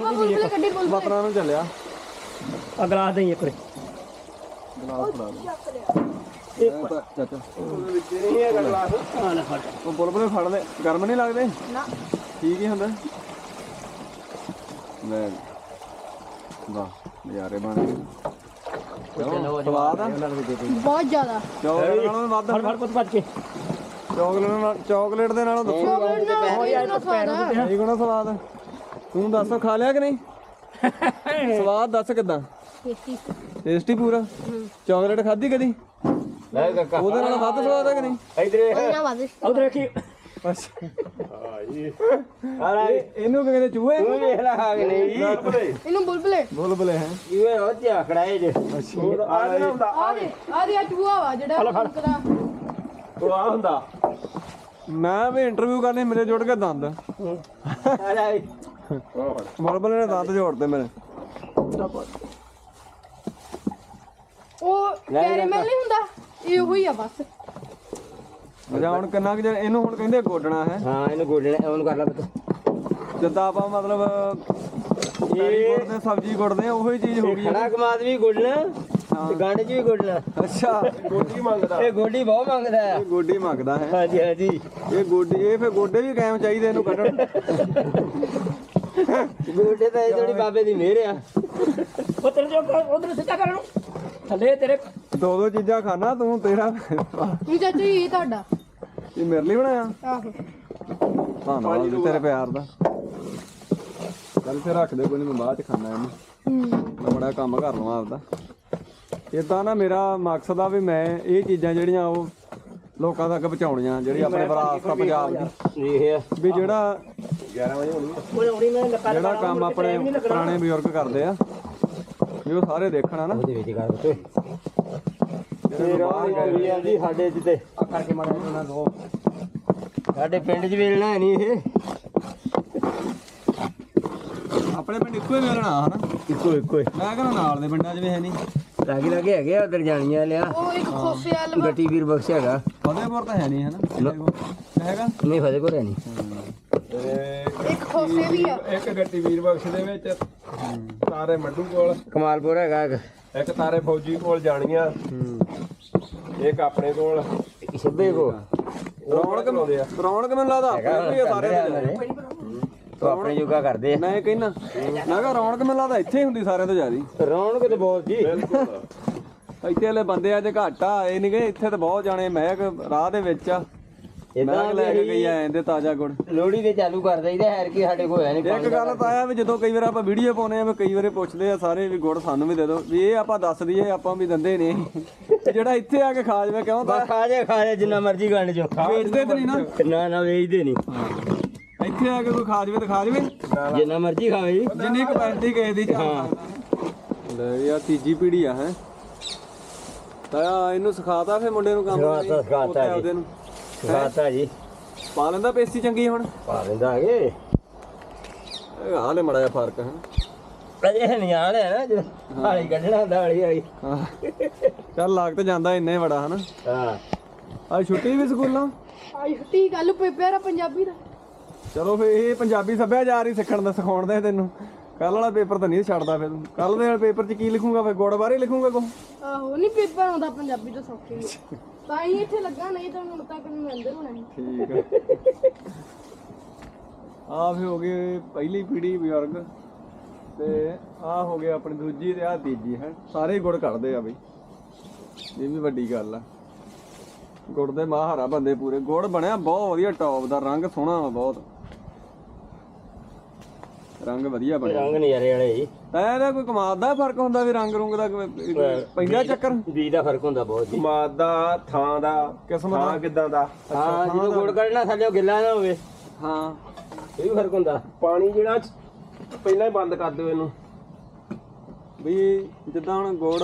ਦੀ ਵੀ ਇੱਕ ਬਤਰਾ ਨੂੰ ਚੱਲਿਆ। ਆ ਗਲਾਸ ਦੇ ਇੱਕ ਗਲਾਸ ਫੜਾ ਦੇ ਇਹ ਤਾਂ ਚਾਚਾ। ਵਿੱਚ ਨਹੀਂ ਹੈਗਾ ਗਲਾਸ ਆ ਲੈ ਫੜ ਉਹ ਬੁਲਬੁਲੇ ਫੜ ਲੈ। ਗਰਮ ਨਹੀਂ ਲੱਗਦੇ? ਨਾ। ਠੀਕ ਹੀ ਹੁੰਦਾ। ਲੈ ਵਾਹ ਨਜ਼ਾਰੇ ਬਣ ਗਏ। ਚਲੋ ਸਵਾਦ ਆ। ਬਹੁਤ ਜ਼ਿਆਦਾ। ਚਾਕਲੇਟ ਨਾਲੋਂ ਵੱਧ ਫੜ ਫੜ ਪੁੱਤ ਭੱਜ ਕੇ। ਚਾਕਲੇਟ ਨਾਲ ਚਾਕਲੇਟ ਦੇ ਨਾਲੋਂ ਦੱਸੋ। ਚਾਕਲੇਟ ਨਾਲ ਕਿੰਨਾ ਸਵਾਦ ਆ? ਠੀਕ ਹੋਣਾ ਸਵਾਦ ਤੂੰ ਦੱਸ ਖਾ ਲਿਆ ਕਿ ਨਹੀਂ? [LAUGHS] ਸਵਾਦ ਦੱਸ ਕਿਦਾਂ? ਟੇਸਟੀ ਟੇਸਟੀ ਪੂਰਾ? ਚਾਕਲੇਟ ਖਾਧੀ ਕਦੀ? ਲੈ ਕਾਕਾ। ਉਹਦੇ ਨਾਲ ਵੱਧ ਸਵਾਦ ਹੈ ਕਿ ਨਹੀਂ? ਇਧਰੇ ਨਾ ਵਾਦੇ ਉਧਰ ਵੇਖੀ। ਅੱਛਾ। ਆ ਲੈ ਇਹਨੂੰ ਕੀ ਕਹਿੰਦੇ ਚੂਹੇ? ਤੂੰ ਵੇਖ ਲੈ ਆ ਕਿ ਨਹੀਂ। ਇਹਨੂੰ ਬੁਲਬੁਲੇ। ਬੁਲਬੁਲੇ। ਹੈ। ਕਿਵੇਂ ਹੋ ਝਾਕੜਾ ਇਹ ਜੇ। ਆ ਜਿਹੜਾ ਹੁੰਦਾ ਆ ਦੇ ਆ ਦੇ ਆ ਚੂਹਾ ਵਾ ਜਿਹੜਾ ਉਹ ਆ ਹੁੰਦਾ। ਮੈਂ ਵੀ ਇੰਟਰਵਿਊ ਕਰਨੀ ਮੇਰੇ ਜੁੜ ਕੇ ਦੰਦ। ਆ ਉਹ ਫੜ। ਬੁਲਬੁਲੇ ਨੇ ਦੰਦ ਜੋੜਦੇ ਮੇਰੇ। ਉਹ ਕੈਰੇਮਲ ਨਹੀਂ ਹੁੰਦਾ? ਇਹ ਉਹੀ ਆ ਬਸ। ਜਾਂ ਹੁਣ ਕਿੰਨਾ ਕੁ ਚਿਰ- ਇਹਨੂੰ ਹੁਣ ਕਹਿੰਦੇ ਗੋਡਣਾ ਹੈ। ਹਾਂ ਇਹਨੂੰ ਗੋਡਣੇ ਉਹਨੂੰ ਕਰ ਲੈ ਬਤ ਜਿੱਦਾਂ ਆਪਾਂ ਮਤਲਬ ਸਬਜ਼ੀ ਗੁੜਦੇ ਆ ਉਹੀ ਚੀਜ਼ ਹੋ ਗਈ। ਖੜਾ ਕਮਾਦ ਵੀ ਗੋਡਣਾ ਤੇ ਗੰਢ ਚ ਵੀ ਗੋਡਣਾ ਅੱਛਾ। ਗੋਡੀ ਮੰਗਦਾ। ਇਹ ਗੋਡੀ ਬਹੁਤ ਮੰਗਦਾ ਇਹ ਗੋਡੀ ਮੰਗਦਾ ਹੈ। ਹਾਂਜੀ ਹਾਂਜੀ। ਇਹ ਗੋਡੀ ਇਹ ਫੇ ਗੋਡੇ ਵੀ ਕਾਇਮ ਚਾਹੀਦੇ ਇਹਨੂੰ ਕੱਢਣ। ਗੋਡੇ ਤਾਂ ਇਹ ਥੋੜੀ ਬਾਬੇ ਦੀ ਮਿਹਰ ਆ। ਉਹ ਤੇਰੇ ਜੋ ਉਧਰ ਸਿੱਧਾ ਕਰਨ ਨੂੰ? ਥੱਲੇ ਤੇਰੇ ਦੋ ਦੋ ਚੀਜ਼ਾਂ ਖਾਣਾ ਤੂੰ ਤੇਰਾ। ਇਹ ਚਾਚਾ ਜੀ ਇਹ ਤੁਹਾਡਾ। ਇਹ ਮੇਰੇ ਲਈ ਬਣਾਇਆ? ਆਹੋ। ਧੰਨਵਾਦ ਜੀ ਤੇਰੇ ਪਿਆਰ ਦਾ। ਚੱਲ ਫਿਰ ਰੱਖ ਦੇ ਕੋਈ ਨਹੀਂ ਮੈਂ ਬਾਅਦ ਚ ਖਾਣਾ ਇਹਨੂੰ। ਹੂੰ। ਮੈਂ ਬੜਾ ਕੰਮ ਕਰ ਲਵਾਂ ਆਪਦਾ। ਇਦਾਂ ਨਾ ਮੇਰਾ ਮਕਸਦ ਆ ਵੀ ਮੈਂ ਇਹ ਚੀਜ਼ਾਂ ਜਿਹੜੀਆਂ ਉਹ ਲੋਕਾਂ ਤੱਕ ਪਹੁੰਚਾਉਣੀਆਂ ਜਿਹੜੀ ਆਪਣੇ ਵਿਰਾਸਤ ਆ ਪੰਜਾਬ ਦੀ। ਇਹ ਆ ਵੀ ਜਿਹੜਾ 11 ਵਜੇ ਹੋਣੀ ਜਿਹੜਾ ਕੰਮ ਆਪਣੇ ਪੁਰਾਣੇ ਬਜ਼ੁਰਗ ਕਰਦੇ ਆ ਵੀ ਉਹ ਸਾਰੇ ਦੇਖਣਾ ਨਾ। ਉਹਦੇ ਵਿੱਚ ਕਰ ਹੋਈ ਜਾਂਦੀ ਸਾਡੇ ਚ ਤੇ। ਆ ਕਰਕੇ ਮਾੜਾ ਉਹਨਾਂ ਦੋ ਸਾਡੇ ਪਿੰਡ 'ਚ ਵੇਲਣਾ ਹੈ ਨਹੀਂ ਇਹ। ਆਪਣੇ ਪਿੰਡ ਇੱਕੋ ਹੀ ਮਿਲਣਾ ਹਨਾ ਇੱਕੋ ਇੱਕੋ ਹੀ। ਮੈਂ ਕਹਿੰਦਾ ਨਾਲ ਦੇ ਪਿੰਡਾਂ 'ਚ ਵੀ ਹੈ ਨਹੀਂ। ਲਾਗੇ ਲਾਗੇ ਹੈਗੇ ਆ ਉਧਰ ਜਾਣੀਆਂ ਲਿਆ ਉਹ ਇੱਕ ਖੋਸੇ ਵਾਲ ਵਾ। ਗੱਟੀ ਵੀਰ ਬਖਸ਼ ਹੈਗਾ। ਫਤਿਹਪੁਰ ਤਾਂ ਹੈ ਨਹੀਂ ਹਨਾ। ਹੈਗਾ? ਨਹੀਂ ਫਤਿਹਪੁਰ ਹੈ ਨਹੀਂ। ਇੱਕ ਖੋਸੇ ਵੀ ਆ। ਇੱਕ ਗੱਟੀ ਵੀਰ ਬਖਸ਼ ਦੇ ਵਿੱਚ ਤਾਰੇ ਮੱਡੂ ਕੋਲ। ਕਮਾਲਪੁਰ ਹੈਗਾ ਇੱਕ। ਇੱਕ ਤਾਰੇ ਫੌਜੀ ਕੋਲ ਜਾਣੀਆਂ। ਇੱਕ ਆਪਣੇ ਕੋਲ। ਸ਼ਿੱਬੇ ਕੋ ਰੌਣਕ ਲਾਉਂਦੇ ਆ। ਰੌਣਕ ਮੈਨੂੰ ਲੱਗਦਾ ਆਪਣੇ ਸਾਰੇ ਤੋਂ ਆਪਣੇ ਯੋਗਾ ਕਰਦੇ ਆ। ਮੈਂ ਕਹਿੰਦਾ ਮੈਂ ਕਿਹਾ ਰੌਣਕ ਮੈਨੂੰ ਲੱਗਦਾ ਇੱਥੇ ਹੀ ਹੁੰਦੀ ਸਾਰਿਆਂ ਤੋਂ ਜ਼ਿਆਦਾ। ਰੌਣਕ ਤੇ ਬਹੁਤ ਜੀ। ਇੱਥੇ ਵਾਲੇ ਬੰਦੇ ਅੱਜ ਘੱਟ ਆ ਇਹ ਨਹੀਂ ਕਿ ਇੱਥੇ ਤਾਂ ਬਹੁਤ ਜਾਣੇ ਮਹਿਕ ਰਾਹ ਦੇ ਵਿੱਚ ਆ। ਮੈਂ ਇਦਾਂ ਲੈ ਕੇ ਗਈ ਆ ਇਹਦੇ ਤਾਜ਼ਾ ਗੁੜ। ਲੋੜੀ ਦੇ ਚਾਲੂ ਕਰ ਦਈਦਾ ਹੈਰ ਕੀ ਸਾਡੇ ਕੋਲ ਹੈ ਨਹੀਂ ਇੱਕ ਗੱਲ ਤਾਂ ਆ ਵੀ ਜਦੋਂ ਕਈ ਵਾਰ ਆਪਾਂ ਵੀਡੀਓ ਪਾਉਨੇ ਆ ਵੀ ਕਈ ਵਾਰੇ ਪੁੱਛਦੇ ਆ ਸਾਰੇ ਵੀ ਗੁੜ ਸਾਨੂੰ ਵੀ ਦੇ ਦਿਓ। ਵੀ ਇਹ ਆਪਾਂ ਦੱਸ ਦਈਏ ਆਪਾਂ ਵੀ ਦਿੰਦੇ ਤੇ ਜਿਹੜਾ ਇੱਥੇ ਆ ਕੇ ਖਾ ਜਾਵੇ ਕਿਉਂ ਤਾਂ? ਖਾ ਜਾ ਖਾ ਜਾ ਜਿੰਨਾ ਮਰਜ਼ੀ ਗੰਢ ਜੋ ਵੇਚਦੇ ਤੇ ਨਹੀਂ ਨਾ? ਨਾ ਨਾ ਵੇਚਦੇ ਨਹੀਂ। ਇੱਥੇ ਆ ਕੇ ਕੋਈ ਖਾ ਜਾਵੇ ਤਾਂ ਖਾ ਜਾਵੇ। ਜਿੰਨਾ ਮਰਜ਼ੀ ਖਾਵੇ ਜੀ। ਜਿੰਨੀ ਕਪੈਸਿਟੀ ਕਿਸੇ ਦੀ ਹਾਂ। ਲੈ ਯਾ ਤੀਜੀ ਪੀੜੀ ਆ ਹੈ। ਤਾਂ ਇਹਨੂੰ ਸਿਖਾਤਾ ਫੇ ਮੁੰਡੇ ਨੂੰ ਕੰਮ ਸਿਖਾਤਾ, ਜੀ। ਆਪਦੇ ਨੂੰ। ਖਾਤਾ ਜੀ। ਪਾ ਲੈਂਦਾ ਪੇਸੀ ਚੰਗੀ ਹੁਣ। ਪਾ ਲੈਂਦਾ ਆਗੇ ਇਹ ਹਾਲੇ ਮੜਾ ਜਿਹਾ ਫ਼ਰਕ ਹੈ। ਅਜੇ ਨਿਆਣ ਹੈ ਨਾ ਜਦੋਂ ਹਾਲੀ ਕੱਢਣਾ ਹੁੰਦਾ ਹਾਲੀ ਚੱਲ ਲੱਗ ਤੇ ਜਾਂਦਾ ਇੰਨੇ ਬੜਾ ਹਨਾ। ਹਾਂ। ਅੱਜ ਛੁੱਟੀ ਵੀ ਸਕੂਲਾਂ? ਆਈ ਛੁੱਟੀ ਕੱਲ ਪੇਪਰ ਆ ਪੰਜਾਬੀ ਦਾ। ਚਲੋ ਫੇ ਇਹ ਪੰਜਾਬੀ ਸੱਭਿਆਚਾਰ ਹੀ ਸਿੱਖਣ ਦਾ ਸਿਖਾਉਣ ਦੇ ਤੈਨੂੰ। ਕੱਲ ਵਾਲਾ ਪੇਪਰ ਤਾਂ ਨਹੀਂ ਛੱਡਦਾ ਫਿਰ। ਕੱਲ ਦੇ ਪੇਪਰ 'ਚ ਕੀ ਲਿਖੂੰਗਾ ਫੇ ਗੁੜ ਬਾਰੇ ਲਿਖੂੰਗਾ ਕੋ ਆਹੋ ਨਹੀਂ ਪੇਪਰ ਆਉਂਦਾ ਪੰਜਾਬੀ ਦਾ ਸੌਖੀ ਆ। ਤਾਂ ਹੀ ਇੱਥੇ ਲੱਗਾ, ਨਹੀਂ ਤਾਂ ਹੁਣ ਤੱਕ ਨੂੰ ਅੰਦਰ ਹੋਣਾ ਸੀ। ਠੀਕ ਹੈ ਆ ਵੀ ਹੋ ਗਏ ਪਹਿਲੀ ਪੀੜੀ ਬਜ਼ੁਰਗ, ਤੇ ਆ ਹੋ ਗਏ ਆਪਣੀ ਦੂਜੀ ਤੇ ਆ ਤੀਜੀ, ਹੈ। ਸਾਰੇ ਹੀ ਗੁੜ ਕੱਢਦੇ ਆ ਬਈ। ਇਹ ਵੀ ਵੱਡੀ ਗੱਲ ਆ। ਗੁੜ ਦੇ ਮਾਹਰਾ ਬੰਦੇ ਪੂਰੇ। ਗੁੜ ਬਣਿਆ ਬਹੁਤ ਵਧੀਆ, ਟੌਪ ਦਾ, ਰੰਗ ਸੋਹਣਾ ਵਾ ਬਹੁਤ। ਰੰਗ ਵਧੀਆ ਬਣਿਆ। ਰੰਗ ਨਜ਼ਾਰੇ ਵਾਲੇ ਜੀ। ਤਾਂ ਇਹਦਾ ਕੋਈ ਕਮਾਲ ਦਾ ਫ਼ਰਕ ਹੁੰਦਾ ਵੀ ਰੰਗ ਰੁੰਗ ਦਾ ਪੈਂਦਾ ਚੱਕਰ? ਬੀਜ ਦਾ ਫ਼ਰਕ ਹੁੰਦਾ ਬਹੁਤ ਜੀ। ਮਾਦ ਦਾ ਥਾਂ ਦਾ ਕਿਸਮ ਦਾ? ਥਾਂ ਕਿਦਾਂ ਦਾ? ਹਾਂ ਜਦੋਂ ਗੁੜ ਕੱਢਣਾ ਥੱਲੇ ਗਿੱਲਾ ਨਾ ਹੋਵੇ। ਹਾਂ। ਇਹ ਵੀ ਫ਼ਰਕ ਹੁੰਦਾ। ਪਾਣੀ ਜਿਹੜਾ ਚ- ਪਹਿਲਾਂ ਹੀ ਬੰਦ ਕਰ ਦਿਓ ਇਹਨੂੰ। ਵੀ ਜਿੱਦਾਂ ਹੁਣ ਗੁੜ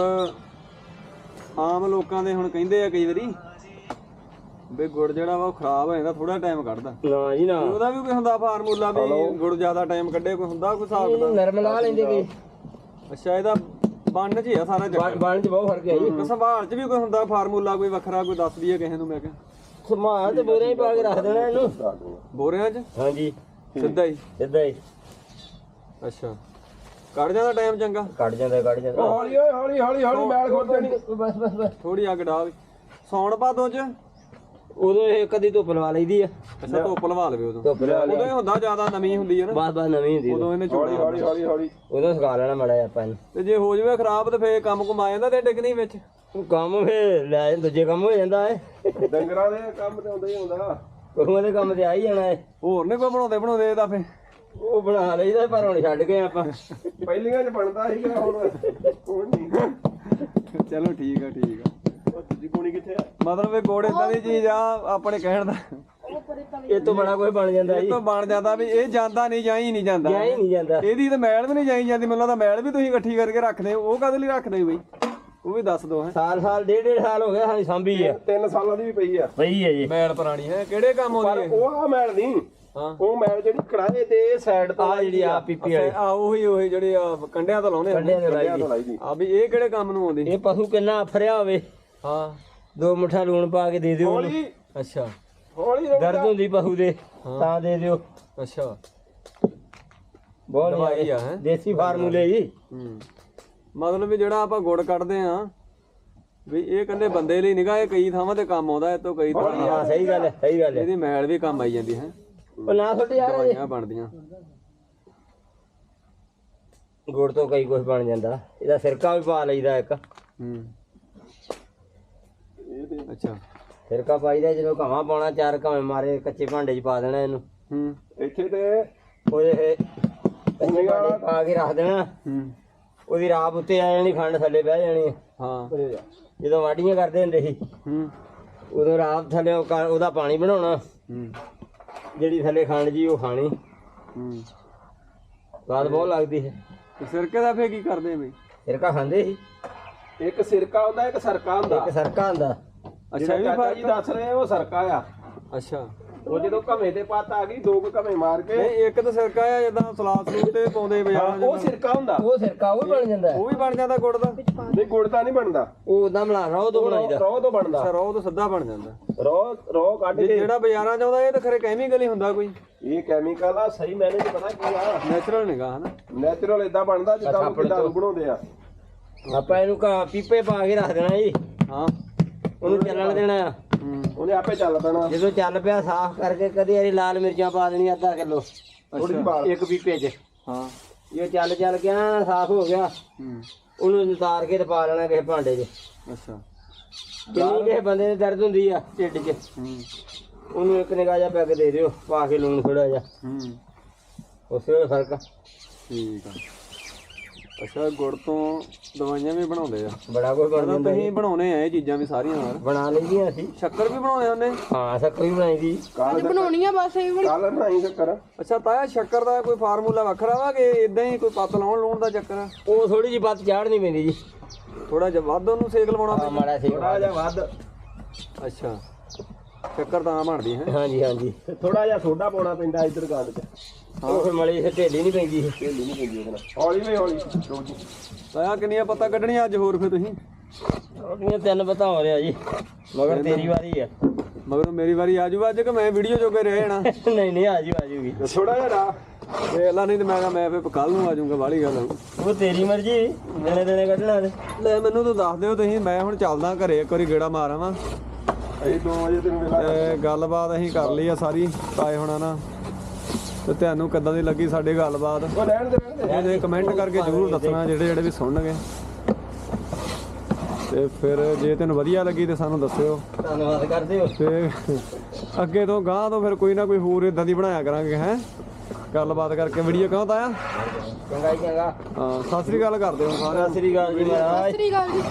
ਆਮ ਲੋਕਾਂ ਦੇ ਹੁਣ ਕਹਿੰਦੇ ਆ ਕਈ ਵਾਰੀ ਵੀ ਗੁੜ ਜਿਹੜਾ ਵਾ ਉਹ ਖਰਾਬ ਹੋ ਜਾਂਦਾ ਥੋੜਾ ਟਾਈਮ ਕੱਢਦਾ। ਨਾ ਜੀ ਨਾ। ਉਹਦਾ ਵੀ ਕੋਈ ਹੁੰਦਾ ਫਾਰਮੂਲਾ ਵੀ ਗੁੜ ਜ਼ਿਆਦਾ ਟਾਈਮ ਕੱਢੇ ਕੋਈ ਹੁੰਦਾ ਕੋਈ ਹਿਸਾਬ ਦਾ ਨਰਮ ਲਾ ਲੈਂਦੇ ਵੀ। ਅੱਛਾ ਇਹਦਾ ਬਣਨ 'ਚ ਹੀ ਆ ਸਾਰਾ ਚੱਕਰ। ਬਣ ਚ ਬਹੁਤ ਫ਼ਰਕ ਹੈ ਜੀ। ਸੰਭਾਲ 'ਚ ਵੀ ਕੋਈ ਹੁੰਦਾ ਫਾਰਮੂਲਾ ਕੋਈ ਵੱਖਰਾ ਕੋਈ ਦੱਸ ਦਈਏ ਕਿਸੇ ਨੂੰ ਮੈਂ ਕਿਹਾ। ਸਮਾਨ ਤੇ ਬੋਰੇ ਹੀ ਪਾ ਕੇ ਰੱਖ ਦੇਣਾ ਇਹਨੂੰ। ਬੋਰਿਆਂ 'ਚ? ਹਾਂਜੀ। ਸਿੱਧਾ ਹੀ? ਸਿੱਧਾ ਹੀ। ਅੱਛਾ। ਕੱਢ ਜਾਂਦਾ ਟਾਈਮ ਚੰਗਾ? ਕੱਢ ਜਾਂਦਾ ਕੱਢ ਜਾਂਦਾ। ਹੌਲੀ ਓਏ ਹੌਲੀ ਹੌਲੀ ਹੌਲੀ ਮੈਲ ਖੋਲ ਦੇਣੀ ਬਸ ਬਸ ਬਸ। ਥੋੜੀ ਅੱਗ ਡਾਹ ਵੀ। ਸੌਣ ਭਾਦੋਂ 'ਚ? ਉਦੋਂ ਇਹ ਕਦੀ ਧੁੱਪ ਲਵਾ ਲਈਦੀ ਆ। ਅੱਛਾ ਧੁੱਪ ਲਵਾ ਲਵੇ ਉਦੋਂ। ਧੁੱਪ ਲਵਾ ਉਦੋਂ ਹੀ ਹੁੰਦਾ ਜ਼ਿਆਦਾ ਨਵੀਂ ਹੁੰਦੀ ਹੈ ਨਾ। ਬਸ ਬਸ ਨਵੀਂ ਹੁੰਦੀ ਉਦੋਂ ਇਹਨੇ ਹੌਲੀ ਚੁਣਾ ਹੌਲੀ ਹੌਲੀ ਹੌਲੀ। ਉਦੋਂ ਸੁਕਾ ਲੈਣਾ ਮੜਾ ਆਪਾਂ ਇਹਨੂੰ। ਤੇ ਜੇ ਹੋ ਜਾਵੇ ਖਰਾਬ ਤੇ ਫੇਰ ਕੰਮ ਕਮਾ ਜਾਂਦਾ ਤੇ ਡਿੱਗਣੀ ਵਿੱਚ। ਉਹ ਕੰਮ ਫੇ ਲੈ ਦੂਜੇ ਕੰਮ ਹੋ ਜਾਂਦਾ ਹੈ ਡੰਗਰਾਂ ਦੇ ਕੰਮ ਤੇ ਹੁੰਦਾ ਹੀ ਹੁੰਦਾ ਪਸ਼ੂਆਂ ਦੇ ਕੰਮ ਤੇ ਆ ਹੀ ਜਾਣਾ ਹੈ ਹੋਰ ਨੇ ਕੋਈ ਬਣਾਉਂਦੇ ਬਣਾਉਂਦੇ ਇਹਦਾ ਫੇ ਉਹ ਬਣਾ ਲਈਦਾ ਪਰ ਹੁਣ ਛੱਡ ਗਏ ਆਪਾਂ। ਪਹਿਲੀਆਂ ਚ ਬਣਦਾ ਸੀਗਾ ਹੁਣ ਹੁਣ ਨਹੀਂ ਚਲੋ ਠੀਕ ਆ ਠੀਕ ਆ। ਕਿੱਥੇ ਆ? ਮਤਲਬ ਇਹ ਗੋੜ ਇਦਾਂ ਦੀ ਚੀਜ਼ ਆ ਆਪਣੇ ਕਹਿਣ ਦਾ। ਇਹ ਤੋਂ ਬੜਾ ਕੁਝ ਬਣ ਜਾਂਦਾ ਇਹ ਜੀ ਤੋਂ ਬਣ ਜਾਂਦਾ ਵੀ ਇਹ ਜਾਂਦਾ ਨਹੀਂ ਜਾਈ ਨਹੀਂ ਜਾਂਦਾ। ਗਿਆ ਹੀ ਨਹੀਂ ਜਾਂਦਾ। ਇਹਦੀ ਤਾਂ ਮੈਲ ਵੀ ਨਹੀਂ ਜਾਈ ਜਾਂਦੀ ਮੈਨੂੰ ਲੱਗਦਾ ਮੈਲ ਵੀ ਤੁਸੀਂ ਇਕੱਠੀ ਕਰਕੇ ਰੱਖਦੇ ਹੋ। ਉਹ ਕਦੇ ਲਈ ਰੱਖਦੇ ਹੋ ਬਈ? ਉਹ ਵੀ ਦੱਸ ਦਿਓ ਹੈ। ਸਾਲ ਸਾਲ ਡੇਢ ਡੇਢ ਸਾਲ ਹੋ ਗਿਆ ਹਾਂ ਸਾਂਭੀ ਆ। ਤਿੰਨ ਸਾਲਾਂ ਦੀ ਵੀ ਪਈ ਆ। ਪਈ ਹੈ ਜੀ। ਮੈਲ ਪੁਰਾਣੀ ਹੈ। ਕਿਹੜੇ ਕੰਮ ਪਰ ਆਉਂਦੀ ਹੈ? ਉਹ ਆ ਮੈਲ ਨਹੀਂ। ਹਾਂ। ਉਹ ਮੈਲ ਜਿਹੜੀ ਕੜਾਏ ਤੇ ਸਾਈਡ ਤੋਂ ਆ ਜਿਹੜੀ ਆ। ਪੀਪੀ ਵਾਲੀ। ਆ ਉਹੀ ਉਹੀ ਜਿਹੜੇ ਆ ਕੰਡਿਆਂ ਤੋਂ ਲਾਉਂਦੇ ਆ। ਕੰਡਿਆਂ ਦੇ ਲਾਈ ਦੀ ਆ ਵੀ ਇਹ ਕਿਹੜੇ ਕੰਮ ਨੂੰ ਆਉਂਦੀ? ਇਹ ਪਸ਼ੂ ਕਿੰਨਾ ਅਫਰਿਆ ਹੋਵੇ। ਹਾਂ ਦੋ ਮੁੱਠਾ ਲੂਣ ਪਾ ਕੇ ਦੇ ਦਿਓ ਉਹਨੂੰ। ਹੌਲੀ ਅੱਛਾ। ਹੌਲੀ ਦਰਦ ਹੁੰਦੀ ਪਸ਼ੂ ਦੇ ਤਾਂ ਦੇ ਦਿਓ। ਅੱਛਾ। ਬਹੁਤ ਦਵਾਈ। ਆ, ਹੈਂ? ਦੇਸੀ ਫਾਰਮੂਲੇ ਜੀ। ਹੂੰ। ਮਤਲਬ ਵੀ ਜਿਹੜਾ ਆਪਾਂ ਗੁੜ ਕੱਢਦੇ ਆ ਵੀ ਇਹ ਕੰਦੇ ਬੰਦੇ ਲਈ ਨਿਗਾਹ ਇਹ ਕਈ ਥਾਵਾਂ ਤੇ ਕੰਮ ਆਉਂਦਾ ਇਹ ਤੋਂ ਕਈ ਥਾਵਾਂ ਹਾਂ ਸਹੀ ਗੱਲ ਹੈ ਸਹੀ ਗੱਲ ਹੈ। ਇਹਦੀ ਮੈਲ ਵੀ ਕੰਮ ਆਈ ਜਾਂਦੀ ਹੈ। ਉਹ ਨਾ ਛੋਟੇ ਯਾਰ। ਇਹ ਦਵਾਈਆਂ ਬਣਦੀਆਂ। ਗੁੜ ਤੋਂ ਕਈ ਕੁਝ ਬਣ ਜਾਂਦਾ। ਇਹਦਾ ਸਿਰਕਾ ਵੀ ਪਾ ਲਈਦਾ ਇੱਕ। ਹੂੰ। ਅੱਛਾ। ਸਿਰਕਾ ਪਾਈਦਾ ਜਦੋਂ ਘਾਵਾਂ ਪਾਉਣਾ ਚਾਰ ਘਾਵੇਂ ਮਾਰੇ ਕੱਚੇ ਭਾਂਡੇ 'ਚ ਪਾ ਦੇਣਾ ਇਹਨੂੰ। ਹੂੰ। ਇੱਥੇ ਤੇ ਉਹਦੇ ਇਹ ਕੱਚੇ ਭਾਂਡੇ 'ਚ ਪਾ ਕੇ ਰੱਖ ਦੇਣਾ। ਹੂੰ। ਉਹਦੀ ਰਾਪ ਉੱਤੇ ਆ ਜਾਣੀ ਖੰਡ ਥੱਲੇ ਬਹਿ ਜਾਣੀ। ਹੈ। ਜਦੋਂ ਵਾਢੀਆਂ ਕਰਦੇ ਹੁੰਦੇ ਸੀ ਹੂੰ। ਉਦੋਂ ਰਾਪ ਥੱਲੇ ਉਹਦਾ ਪਾਣੀ ਬਣਾਉਣਾ। ਹੂੰ। ਜਿਹੜੀ ਥੱਲੇ ਖੰਡ ਜੀ ਉਹ ਖਾਣੀ। ਹੂੰ। ਸਵਾਦ ਬਹੁਤ ਲੱਗਦੀ ਹੈ। ਸਿਰਕੇ ਦਾ ਫੇ ਕੀ ਕਰਦੇ ਬਈ? ਸਿਰਕਾ ਖਾਂਦੇ ਸੀ। ਇੱਕ ਸਿਰਕਾ ਹੁੰਦਾ ਇੱਕ ਸਰਕਾ ਹੁੰਦਾ। ਇੱਕ ਸਰਕਾ ਹੁੰਦਾ। ਅੱਛਾ ਇਹ ਵੀ ਚਾਚਾ ਜੀ ਦੱਸ ਰਹੇ ਉਹ ਸਰਕਾ ਆ। ਅੱਛਾ। ਉਹ ਜਦੋਂ ਘਮੇ ਤੇ ਪੱਤ ਆ ਗਈ ਦੋ ਕੁ ਘਮੇ ਮਾਰ ਕੇ ਨਹੀਂ ਇੱਕ ਤਾਂ ਸਿਰਕਾ ਆ ਜਦਾਂ ਸਲਾਦ ਸਲੂਦ ਤੇ ਪਾਉਂਦੇ ਬਾਜ਼ਾਰਾਂ ਉਹ ਸਿਰਕਾ ਹੁੰਦਾ। ਉਹ ਸਿਰਕਾ ਉਹ ਵੀ ਬਣ ਜਾਂਦਾ। ਹੈ। ਉਹ ਵੀ ਬਣ ਜਾਂਦਾ ਗੁੜ ਦਾ। ਨਹੀਂ ਗੁੜ ਤਾਂ ਨਹੀਂ ਬਣਦਾ। ਉਹ ਉਦਾਂ ਬਣਾ ਰਹਾ ਤੋਂ ਬਣਾਈਦਾ। ਰੋਹ ਤੋਂ ਬਣਦਾ। ਅੱਛਾ ਰੋਹ ਤਾਂ ਸਿੱਧਾ ਬਣ ਜਾਂਦਾ। ਰੋਹ ਰੋਹ ਕੱਢ ਜੇ ਕੇ ਜਿਹੜਾ ਬਾਜ਼ਾਰਾਂ ਚ ਆਉਂਦਾ ਇਹ ਤਾਂ ਖਰੇ ਕੈਮੀਕਲ ਹੀ ਹੁੰਦਾ ਕੋਈ। ਇਹ ਕੈਮੀਕਲ ਆ ਸਹੀ ਮੈਨੇ ਚ ਪਤਾ ਕੀ ਆ। ਨੈਚੁਰਲ ਨਿਗਾ ਹਨਾ? ਨੈਚੁਰਲ ਇਦਾਂ ਬਣਦਾ ਜਿੱਦਾਂ ਉਹ ਕਿਦਾਂ ਬਣਾਉਂਦੇ ਆ। ਆਪਾਂ ਇਹਨੂੰ ਕਾ ਪੀਪੇ ਪਾ ਕੇ ਰੱਖ ਦੇਣਾ ਜੀ। ਹਾਂ। ਉਹਨੂੰ ਚੱਲਣ ਦੇਣਾ। ਆ ਉਹਨੇ ਆਪੇ ਚੱਲ ਪੈਣਾ। ਜਦੋਂ ਚੱਲ ਪਿਆ ਸਾਫ਼ ਕਰਕੇ ਕਦੇ ਵਾਰੀ ਲਾਲ ਮਿਰਚਾਂ ਪਾ ਦੇਣੀ ਅੱਧਾ ਕਿਲੋ। ਥੋੜੀ ਇੱਕ ਪੀਪੇ 'ਚ। ਹਾਂ। ਜੇ ਚੱਲ ਚੱਲ ਗਿਆ ਸਾਫ਼ ਹੋ ਗਿਆ। ਉਹਨੂੰ ਉਤਾਰ ਕੇ ਤੇ ਪਾ ਲੈਣਾ ਕਿਸੇ ਭਾਂਡੇ 'ਚ। ਅੱਛਾ। ਕਿੰਨੀ ਕਿਸੇ ਬੰਦੇ ਦੇ ਦਰਦ ਹੁੰਦੀ ਆ ਢਿੱਡ 'ਚ। ਉਹਨੂੰ ਇੱਕ ਨਿਗਾਹ ਜਿਹਾ ਪੈਗ ਦੇ ਦਿਓ ਪਾ ਕੇ ਲੂਣ ਥੋੜਾ ਜਿਹਾ। ਹੂੰ। ਉਸੇ ਵੇਲੇ ਫ਼ਰਕ। ਠੀਕ ਆ। ਅੱਛਾ ਗੁੜ ਤੋਂ ਦਵਾਈਆਂ ਵੀ ਬਣਾਉਂਦੇ ਆ। ਬੜਾ ਕੁਝ ਬਣ ਜਾਂਦਾ ਤੁਸੀਂ ਬਣਾਉਣੇ ਆ ਇਹ ਚੀਜ਼ਾਂ ਵੀ ਸਾਰੀਆਂ ਨਾਲ। ਬਣਾ ਲਈਆਂ ਅਸੀਂ। ਸ਼ੱਕਰ ਵੀ ਬਣਾਉਂਦੇ ਹੁੰਦੇ ਹਾਂ ਸ਼ੱਕਰ ਵੀ ਬਣਾਈ ਦੀ। ਅੱਜ ਬਣਾਉਣੀ ਆ ਬਸ ਇਹ ਕੱਲ ਨਹੀਂ ਸ਼ੱਕਰ। ਅੱਛਾ ਤਾਇਆ ਸ਼ੱਕਰ ਦਾ ਕੋਈ ਫਾਰਮੂਲਾ ਵੱਖਰਾ ਵਾ ਕਿ ਇਦਾਂ ਹੀ ਕੋਈ ਪੱਤ ਲਾਉਣ ਲਾਉਣ ਦਾ ਚੱਕਰ? ਆ ਉਹ ਥੋੜੀ ਜਿਹੀ ਬੱਤ ਚਾੜਨੀ ਪੈਂਦੀ ਜੀ। ਥੋੜਾ ਜਿਹਾ ਵੱਧ ਉਹਨੂੰ ਸੇਕ ਲਵਾਉਣਾ ਹਾਂ ਮਾੜਾ ਸੀ ਥੋੜਾ ਜਿਹਾ ਵੱਧ। ਅੱਛਾ। ਸ਼ੱਕਰ ਤਾਂ ਬਣਦੀ ਹੈ। ਹਾਂਜੀ ਹਾਂਜੀ। ਥੋੜਾ ਜਿਹਾ ਸੋਡਾ ਪਾਉਣਾ ਪੈਂਦਾ ਇੱਧਰ ਗੱਲ 'ਚ ਉਹ ਫਿਰ ਮਲੀ ਫਿਰ ਢੇਲੀ ਨਹੀਂ ਪੈਂਦੀ ਢੇਲੀ ਨਹੀਂ ਪੈਂਦੀ ਉਹਦੇ ਨਾਲ। ਹੌਲੀ ਵੀ ਹੌਲੀ। ਰੋਜੀ ਤਾਇਆ ਕਿੰਨੀਆਂ ਪੱਤਾ ਕੱਢਣੀਆਂ ਅੱਜ ਹੋਰ ਫੇ ਤੁਸੀਂ? ਉਹਦੀਆਂ ਤਿੰਨ ਪਤਾ ਹੋ ਰਿਹਾ ਜੀ। ਮਗਰ ਤੇਰੀ ਵਾਰੀ ਆ। ਮਗਰ ਮੇਰੀ ਵਾਰੀ ਆਜੂ ਅੱਜ ਕਿ ਮੈਂ ਵੀਡੀਓ ਜੋਗੇ ਰਹਿ ਜਾਣਾ? ਨਹੀਂ ਨਹੀਂ ਆਜੂ ਆਜੂਗੀ ਥੋੜਾ ਜਿਹਾ ਰਾ। ਵੇਖ ਲਾ ਨਹੀਂ ਤੇ ਮੈਂ ਕਿਹਾ ਮੈਂ ਫੇ ਕੱਲ ਨੂੰ ਆਜੂਗਾ ਬਾਹਲੀ ਗੱਲ ਆ। ਉਹ ਤੇਰੀ ਮਰਜ਼ੀ ਦਿਨੇ ਦਿਨੇ ਕੱਢਣਾ ਲੈ ਮੈਨੂੰ ਤੂੰ ਦੱਸ ਦਿਓ ਤੁਸੀਂ ਮੈਂ ਹੁਣ ਚੱਲਦਾ ਘਰੇ ਇੱਕ ਵਾਰੀ ਗੇੜਾ ਮਾਰਾਂ ਵਾ ਅਸੀਂ 2 ਵਜੇ ਤੈਨੂੰ ਵੇਲਾ ਤੇ ਗੱਲਬਾਤ ਅਸੀਂ ਕਰ ਲਈ ਆ ਸਾਰੀ ਤਾਏ ਹੋਣਾ ਨਾ ਤੇ ਤੁਹਾਨੂੰ ਕਿੱਦਾਂ ਦੀ ਲੱਗੀ ਸਾਡੀ ਗੱਲਬਾਤ? ਉਹ ਰਹਿਣ ਦੇ ਰਹਿਣ ਦੇ। ਇਹਦੇ ਕਮੈਂਟ ਕਰਕੇ ਜਰੂਰ ਦੱਸਣਾ ਜਿਹੜੇ ਜਿਹੜੇ ਵੀ ਸੁਣਨਗੇ। ਤੇ ਫਿਰ ਜੇ ਤੈਨੂੰ ਵਧੀਆ ਲੱਗੀ ਤੇ ਸਾਨੂੰ ਦੱਸਿਓ। ਧੰਨਵਾਦ ਕਰਦੇ ਹੋ। ਤੇ ਅੱਗੇ ਤੋਂ ਗਾਂ ਤੋਂ ਫਿਰ ਕੋਈ ਨਾ ਕੋਈ ਹੋਰ ਇਦਾਂ ਦੀ ਬਣਾਇਆ ਕਰਾਂਗੇ ਹੈ? ਗੱਲਬਾਤ ਕਰਕੇ ਵੀਡੀਓ ਕਹਾਂ ਤਾਇਆ? ਚੰਗਾ ਜੀ ਚੰਗਾ। ਹਾਂ ਸਤਿ ਸ੍ਰੀ ਅਕਾਲ ਕਰਦੇ ਹਾਂ ਸਾਰਿਆਂ ਨੂੰ। ਸਤਿ ਸ੍ਰੀ ਅਕਾਲ ਜੀ ਸਤਿ ਸ੍ਰੀ ਅਕਾਲ ਜੀ।